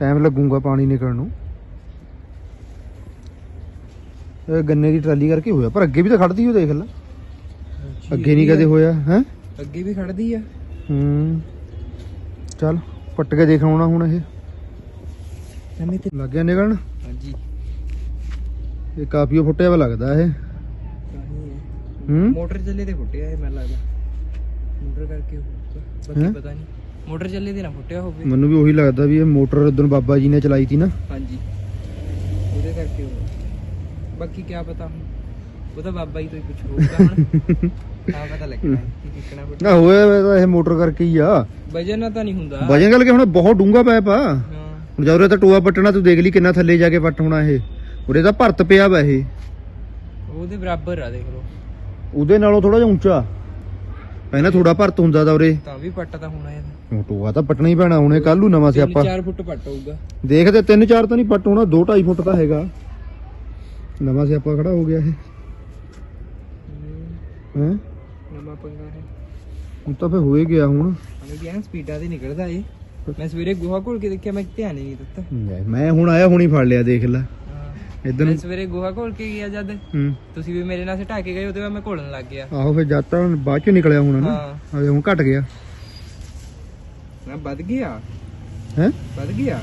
Speaker 1: ਟਾਈਮ ਲੱਗੂਗਾ ਪਾਣੀ ਨਿਕਲਣ ਨੂੰ। ਇਹ ਗੰਨੇ ਦੀ ਟਰਾਲੀ ਕਰਕੇ ਹੋਇਆ ਪਰ ਅੱਗੇ ਵੀ ਤਾਂ ਖੜਦੀ ਉਹ ਦੇਖ ਲੈ। ਅੱਗੇ ਨਹੀਂ ਕਦੇ ਹੋਇਆ ਹੈ?
Speaker 2: ਅੱਗੇ ਵੀ ਖੜਦੀ ਆ।
Speaker 1: ਹੂੰ। ਚੱਲ ਪੱਟ ਕੇ ਦੇਖ ਆਉਣਾ ਹੁਣ ਇਹ।
Speaker 2: ਐਵੇਂ ਤੇ
Speaker 1: ਲੱਗ ਗਿਆ ਨਿਕਲਣ?
Speaker 2: ਹਾਂਜੀ।
Speaker 1: ਇਹ ਕਾਫੀ ਫੁੱਟਿਆ ਵਾ ਲੱਗਦਾ ਇਹ।
Speaker 2: ਹੈ
Speaker 1: ਹੂੰ?
Speaker 2: ਮੋਟਰ ਚੱਲੇ ਤੇ ਫੁੱਟਿਆ ਇਹ ਮੈਨੂੰ ਲੱਗਦਾ। ਮੋਟਰ ਕਰਕੇ ਹੋਊਗਾ
Speaker 1: ਹੈਂ?
Speaker 2: ਬਾਕੀ ਪਤਾ ਨਹੀਂ। ਮੋਟਰ ਚੱਲੇ ਤੇ ਨਾ ਫੁੱਟਿਆ ਹੋਵੇ।
Speaker 1: ਮੈਨੂੰ ਵੀ ਉਹੀ ਲੱਗਦਾ ਵੀ ਇਹ ਮੋਟਰ ਉਦੋਂ ਬਾਬਾ ਜੀ ਨੇ ਚਲਾਈ ਤੀ ਨਾ।
Speaker 2: ਹਾਂਜੀ। ਉਹਦੇ ਕਰਕੇ ਹੋਊਗਾ ਬਾਕੀ ਕੀ ਪਤਾ ਹੁਣ। ਉਹ ਤਾਂ ਬਾਬਾ ਜੀ ਤੋਂ ਹੀ ਪੁੱਛ ਹੋਊਗਾ ਹੁਣ। ਤਾਂ ਪਤਾ ਲੱਗਣਾ ਹੈ ਕਿ ਕਿੱਕਣਾ ਫੁੱਟਿਆ
Speaker 1: ਨਾ ਹੋਇਆ ਤਾਂ ਇਹ ਮੋਟਰ ਕਰਕੇ ਹੀ ਆ।
Speaker 2: ਵਜਨ ਨਾਲ ਤਾਂ ਨਹੀਂ ਹੁੰਦਾ।
Speaker 1: ਵਜਨ ਗੱਲ ਕਿ ਹੁਣ ਬਹੁਤ ਡੂੰਗਾ ਪੈਪ ਆ।
Speaker 2: ਹਾਂ।
Speaker 1: ਹੁਣ ਜਦੋਂ ਤਾਂ ਟੋਆ ਪੱਟਣਾ ਤੂੰ ਦੇਖ ਲਈ ਕਿੰਨਾ ਥੱਲੇ ਜਾ ਕੇ ਪੱਟ ਹੋਣਾ ਇਹ। ਉਰੇ ਤਾਂ ਭਰਤ ਪਿਆ ਵਾ ਇਹ।
Speaker 2: ਉਹਦੇ ਬਰਾਬਰ ਆ ਦੇਖ ਲਓ।
Speaker 1: ਉਹਦੇ ਨਾਲੋਂ ਥੋੜਾ ਜਿਹਾ ਉੱਚਾ। ਪਹਿਲਾਂ ਥੋੜਾ ਭਰਤ ਹੁੰਦਾ ਤਾਂ ਉਰੇ।
Speaker 2: ਤਾਂ ਵੀ ਪੱਟ ਤਾਂ ਹੋਣਾ ਇਹਦਾ।
Speaker 1: ਟੋਆ ਤਾਂ ਪੱਟਣਾ ਹੀ ਪੈਣਾ ਹੁਣੇ ਕੱਲ ਨੂੰ ਨਵਾਂ ਸਿਆਪਾ।
Speaker 2: 4 ਫੁੱਟ ਪੱਟ ਹੋਊਗਾ।
Speaker 1: ਦੇਖਦੇ ਤਿੰਨ ਚਾਰ ਤਾਂ ਨਹੀਂ ਪੱਟ ਹੋਣਾ 2 2.5 ਫੁੱਟ ਤਾਂ ਹੈਗਾ। ਨਵਾਂ ਸਿਆਪਾ ਖੜਾ ਹੋ ਗਿਆ ਇਹ। ਹੈ।
Speaker 2: ਨਵਾਂ ਪੰਗਾ ਹੈ।
Speaker 1: ਹੁਣ ਤਾਂ ਫੇ ਹੋਏ ਗਿਆ ਹੁਣ।
Speaker 2: ਹਮੇ ਵੀ ਐਨ ਸਪੀਡਾਂ ਤੇ ਨਿਕਲਦਾ ਏ ਮੈਂ ਸਵੇਰੇ ਗੋਹਾ ਘੋਲ ਕੇ ਦੇਖਿਆ ਮੈਂ ਧਿਆਨ ਹੀ ਨਹੀਂ ਦਿੱਤਾ।
Speaker 1: ਲੈ, ਮੈਂ ਹੁਣ ਆਇਆ ਹੁਣੀ ਫੜ ਲਿਆ ਦੇਖ ਲੈ।
Speaker 2: ਹਾਂ
Speaker 1: ਇਧਰ
Speaker 2: ਮੈਂ
Speaker 1: ਨੂੰ
Speaker 2: ਸਵੇਰੇ ਗੋਹਾ ਘੋਲ ਕੇ ਗਿਆ ਜਦ।
Speaker 1: ਹੂੰ।
Speaker 2: ਤੁਸੀਂ ਵੀ ਮੇਰੇ ਨਾਲ ਸਟਾ ਕੇ ਗਏ ਉਹਦੇ ਬਾਅਦ ਮੈਂ ਘੋਲਣ ਲੱਗ ਗਿਆ।
Speaker 1: ਆਹੋ ਫੇ ਜਦ ਤਾਂ ਹੁਣ ਬਾਅਦ ਚ ਨਿਕਲਿਆ ਹੁਣ ਨਾ।
Speaker 2: ਹਾਂ।
Speaker 1: ਹਲੇ ਹੁਣ ਘਟ ਗਿਆ।
Speaker 2: ਮੈਂ ਵੱਧ ਗਿਆ।
Speaker 1: ਹੈ?
Speaker 2: ਵੱਧ ਗਿਆ।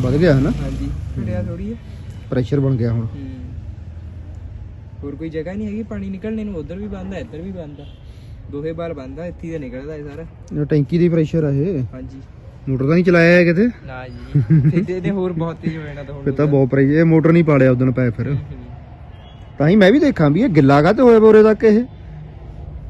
Speaker 1: ਵੱਧ ਗਿਆ ਹੈ ਨਾ
Speaker 2: ਹਾਂਜੀ ਘਟਿਆ ਥੋੜੀ ਹੈ
Speaker 1: ਪ੍ਰੈਸ਼ਰ ਬਣ ਗਿਆ ਹੁਣ।
Speaker 2: ਹੂੰ। ਹੋਰ ਕੋਈ ਜਗ੍ਹਾ ਨਹੀਂ ਹੈਗੀ ਪਾਣੀ ਨਿਕਲਣੇ ਨੂੰ ਉਧਰ ਵੀ ਬੰਦ ਹੈ ਇੱਧਰ ਵੀ ਬੰਦ ਆ। ਦੋਹੇ ਬਾਰ ਬੰਦ ਆ ਇੱਥੇ ਹੀ ਤਾਂ ਨਿਕਲਦਾ ਇਹ ਸਾਰਾ।
Speaker 1: ਇਹ ਟੈਂਕੀ ਦੀ ਪ੍ਰੈਸ਼ਰ ਆ ਇਹ।
Speaker 2: ਹਾਂਜੀ।
Speaker 1: ਮੋਟਰ ਤਾਂ ਨਹੀਂ ਚਲਾਇਆ ਹੈ ਕਿਤੇ?
Speaker 2: ਨਾ ਜੀ। ਤੇ ਇਹਨੇ ਹੋਰ ਬਹੁਤ ਤੇਜ਼ ਹੋ ਜਾਣਾ ਤਾਂ ਹੁਣ
Speaker 1: ਤਾਂ ਬਹੁਤ ਪ੍ਰੈਸ਼ਰ ਇਹ ਮੋਟਰ ਨਹੀਂ ਪਾੜਿਆ ਉਦੋਂ ਪੈ ਫਿਰ। ਤਾਂ ਹੀ ਮੈਂ ਵੀ ਦੇਖਾਂ ਵੀ ਇਹ ਗਿੱਲਾ ਕਾਤੇ ਹੋਇਆ ਬੋਰੇ ਤੱਕ ਇਹ।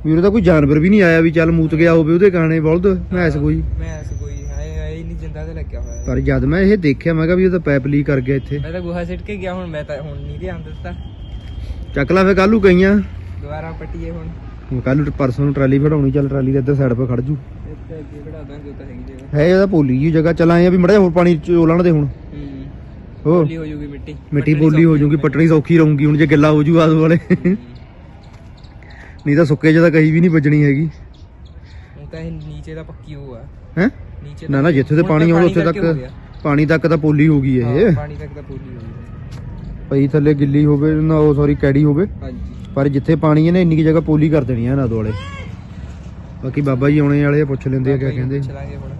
Speaker 1: ਵੀ ਤਾਂ ਕੋਈ ਜਾਨਵਰ ਵੀ ਨਹੀਂ ਆਇਆ ਵੀ ਚੱਲ ਮੂਤ ਗਿਆ ਹੋਵੇ ਉਹਦੇ ਗਾਣੇ ਬਲਦ ਮੈਸ ਕੋਈ।
Speaker 2: ਮੈਂ ਐਸ ਕੋਈ ਹਾਏ ਹਾਏ ਨਹੀਂ ਜਿੰਦਾ ਤੇ ਲੱਗਿਆ ਹੋਇਆ। ਹੈ।
Speaker 1: ਪਰ ਜਦ ਮੈਂ ਇਹ ਦੇਖਿਆ ਮੈਂ ਕਿਹਾ ਵੀ ਤਾਂ ਪਾਈਪ ਲੀਕ ਕਰ ਗਿਆ ਇੱਥੇ।
Speaker 2: ਮੈਂ ਤਾਂ ਗੋਹਾ ਸਿੱਟ ਕੇ ਗਿਆ ਹੁਣ ਮੈਂ ਤਾਂ ਹੁਣ ਨਹੀਂ ਧਿਆਨ ਦਿੱਤਾ।
Speaker 1: ਚੱਕ ਲਾ ਫੇ ਕੱਲੂ ਗਈਆਂ
Speaker 2: ਦੁਬਾਰਾ ਪੱਟੀਏ ਹੁਣ।
Speaker 1: ਕੱਲ ਨੂੰ ਪਰਸੋਂ ਨੂੰ ਟਰਾਲੀ ਫੜਾਉਣੀ ਚੱਲ ਟਰਾਲੀ ਦੇ ਇੱਧਰ ਸਾਈਡ 'ਤੇ ਖੜ ਜੂ।
Speaker 2: ਇੱਥੇ ਅੱਗੇ ਖੜਾ ਦਾਂਗੇ ਉਹ ਤਾਂ ਹੈਗੀ ਜਗ੍ਹਾ
Speaker 1: ਹੈ ਇਹਦਾ ਪੋਲੀ ਜੀ ਜਗ੍ਹਾ ਚੱਲ ਆਏ ਆ ਵੀ ਮੜਾ ਹੋਰ ਪਾਣੀ ਚੋਲਣ ਦੇ ਹੁਣ।
Speaker 2: ਹੂੰ।
Speaker 1: ਹੋ
Speaker 2: ਬੋਲੀ ਹੋ ਜੂਗੀ ਮਿੱਟੀ।
Speaker 1: ਬੋਲੀ ਹੋ ਜੂਗੀ ਪਟਣੀ ਸੌਖੀ ਰਹੂਗੀ ਹੁਣ ਜੇ ਗਿੱਲਾ ਹੋ ਜੂ ਆਦ ਵਾਲੇ। ਨਹੀਂ ਤਾਂ ਸੁੱਕੇ ਤਾਂ ਕਹੀ ਵੀ ਨਹੀਂ ਵੱਜਣੀ ਹੈਗੀ।
Speaker 2: ਹੁਣ ਤਾਂ ਇਹ ਨੀਚੇ ਦਾ ਪੱਕੀ ਹੋ ਆ।
Speaker 1: ਹੈ?
Speaker 2: ਨੀਚੇ
Speaker 1: ਨਾ
Speaker 2: ਤਾਂ-
Speaker 1: ਨਾ ਜਿੱਥੇ ਤੇ
Speaker 2: ਹੁਣ
Speaker 1: ਪਾਣੀ ਆਉਂਦਾ ਉੱਥੇ ਤੱਕ। ਪਾਣੀ ਤੱਕ ਤਾਂ ਪੋਲੀ ਹੋ ਗਈ ਇਹ
Speaker 2: ਪਾਣੀ ਤੱਕ ਤਾਂ ਪੋਲੀ ਹੋ ਗਈ।
Speaker 1: ਪਈ ਥੱਲੇ ਗਿੱਲੀ ਹੋਵੇ ਨਾ ਉਹ ਸੌਰੀ ਕੈੜੀ ਹੋਵੇ।
Speaker 2: ਹਾਂਜੀ।
Speaker 1: ਪਰ ਜਿੱਥੇ ਪਾਣੀ ਹੈ ਨਾ ਇੰਨੀ ਕੀ ਜਗ੍ਹਾ ਪੋਲੀ ਕਰ ਦੇਣੀ ਆ ਨਾ ਦੁਆਲੇ ਬਾਕੀ ਬਾਬਾ ਜੀ ਆਉਣੇ ਵਾਲੇ ਆ ਪੁੱਛ ਲੈਂਦੇ ਆ ਕਿਆ ਕਹਿੰਦੇ।
Speaker 2: ਚਲਾਂਗੇ ਹੁਣ।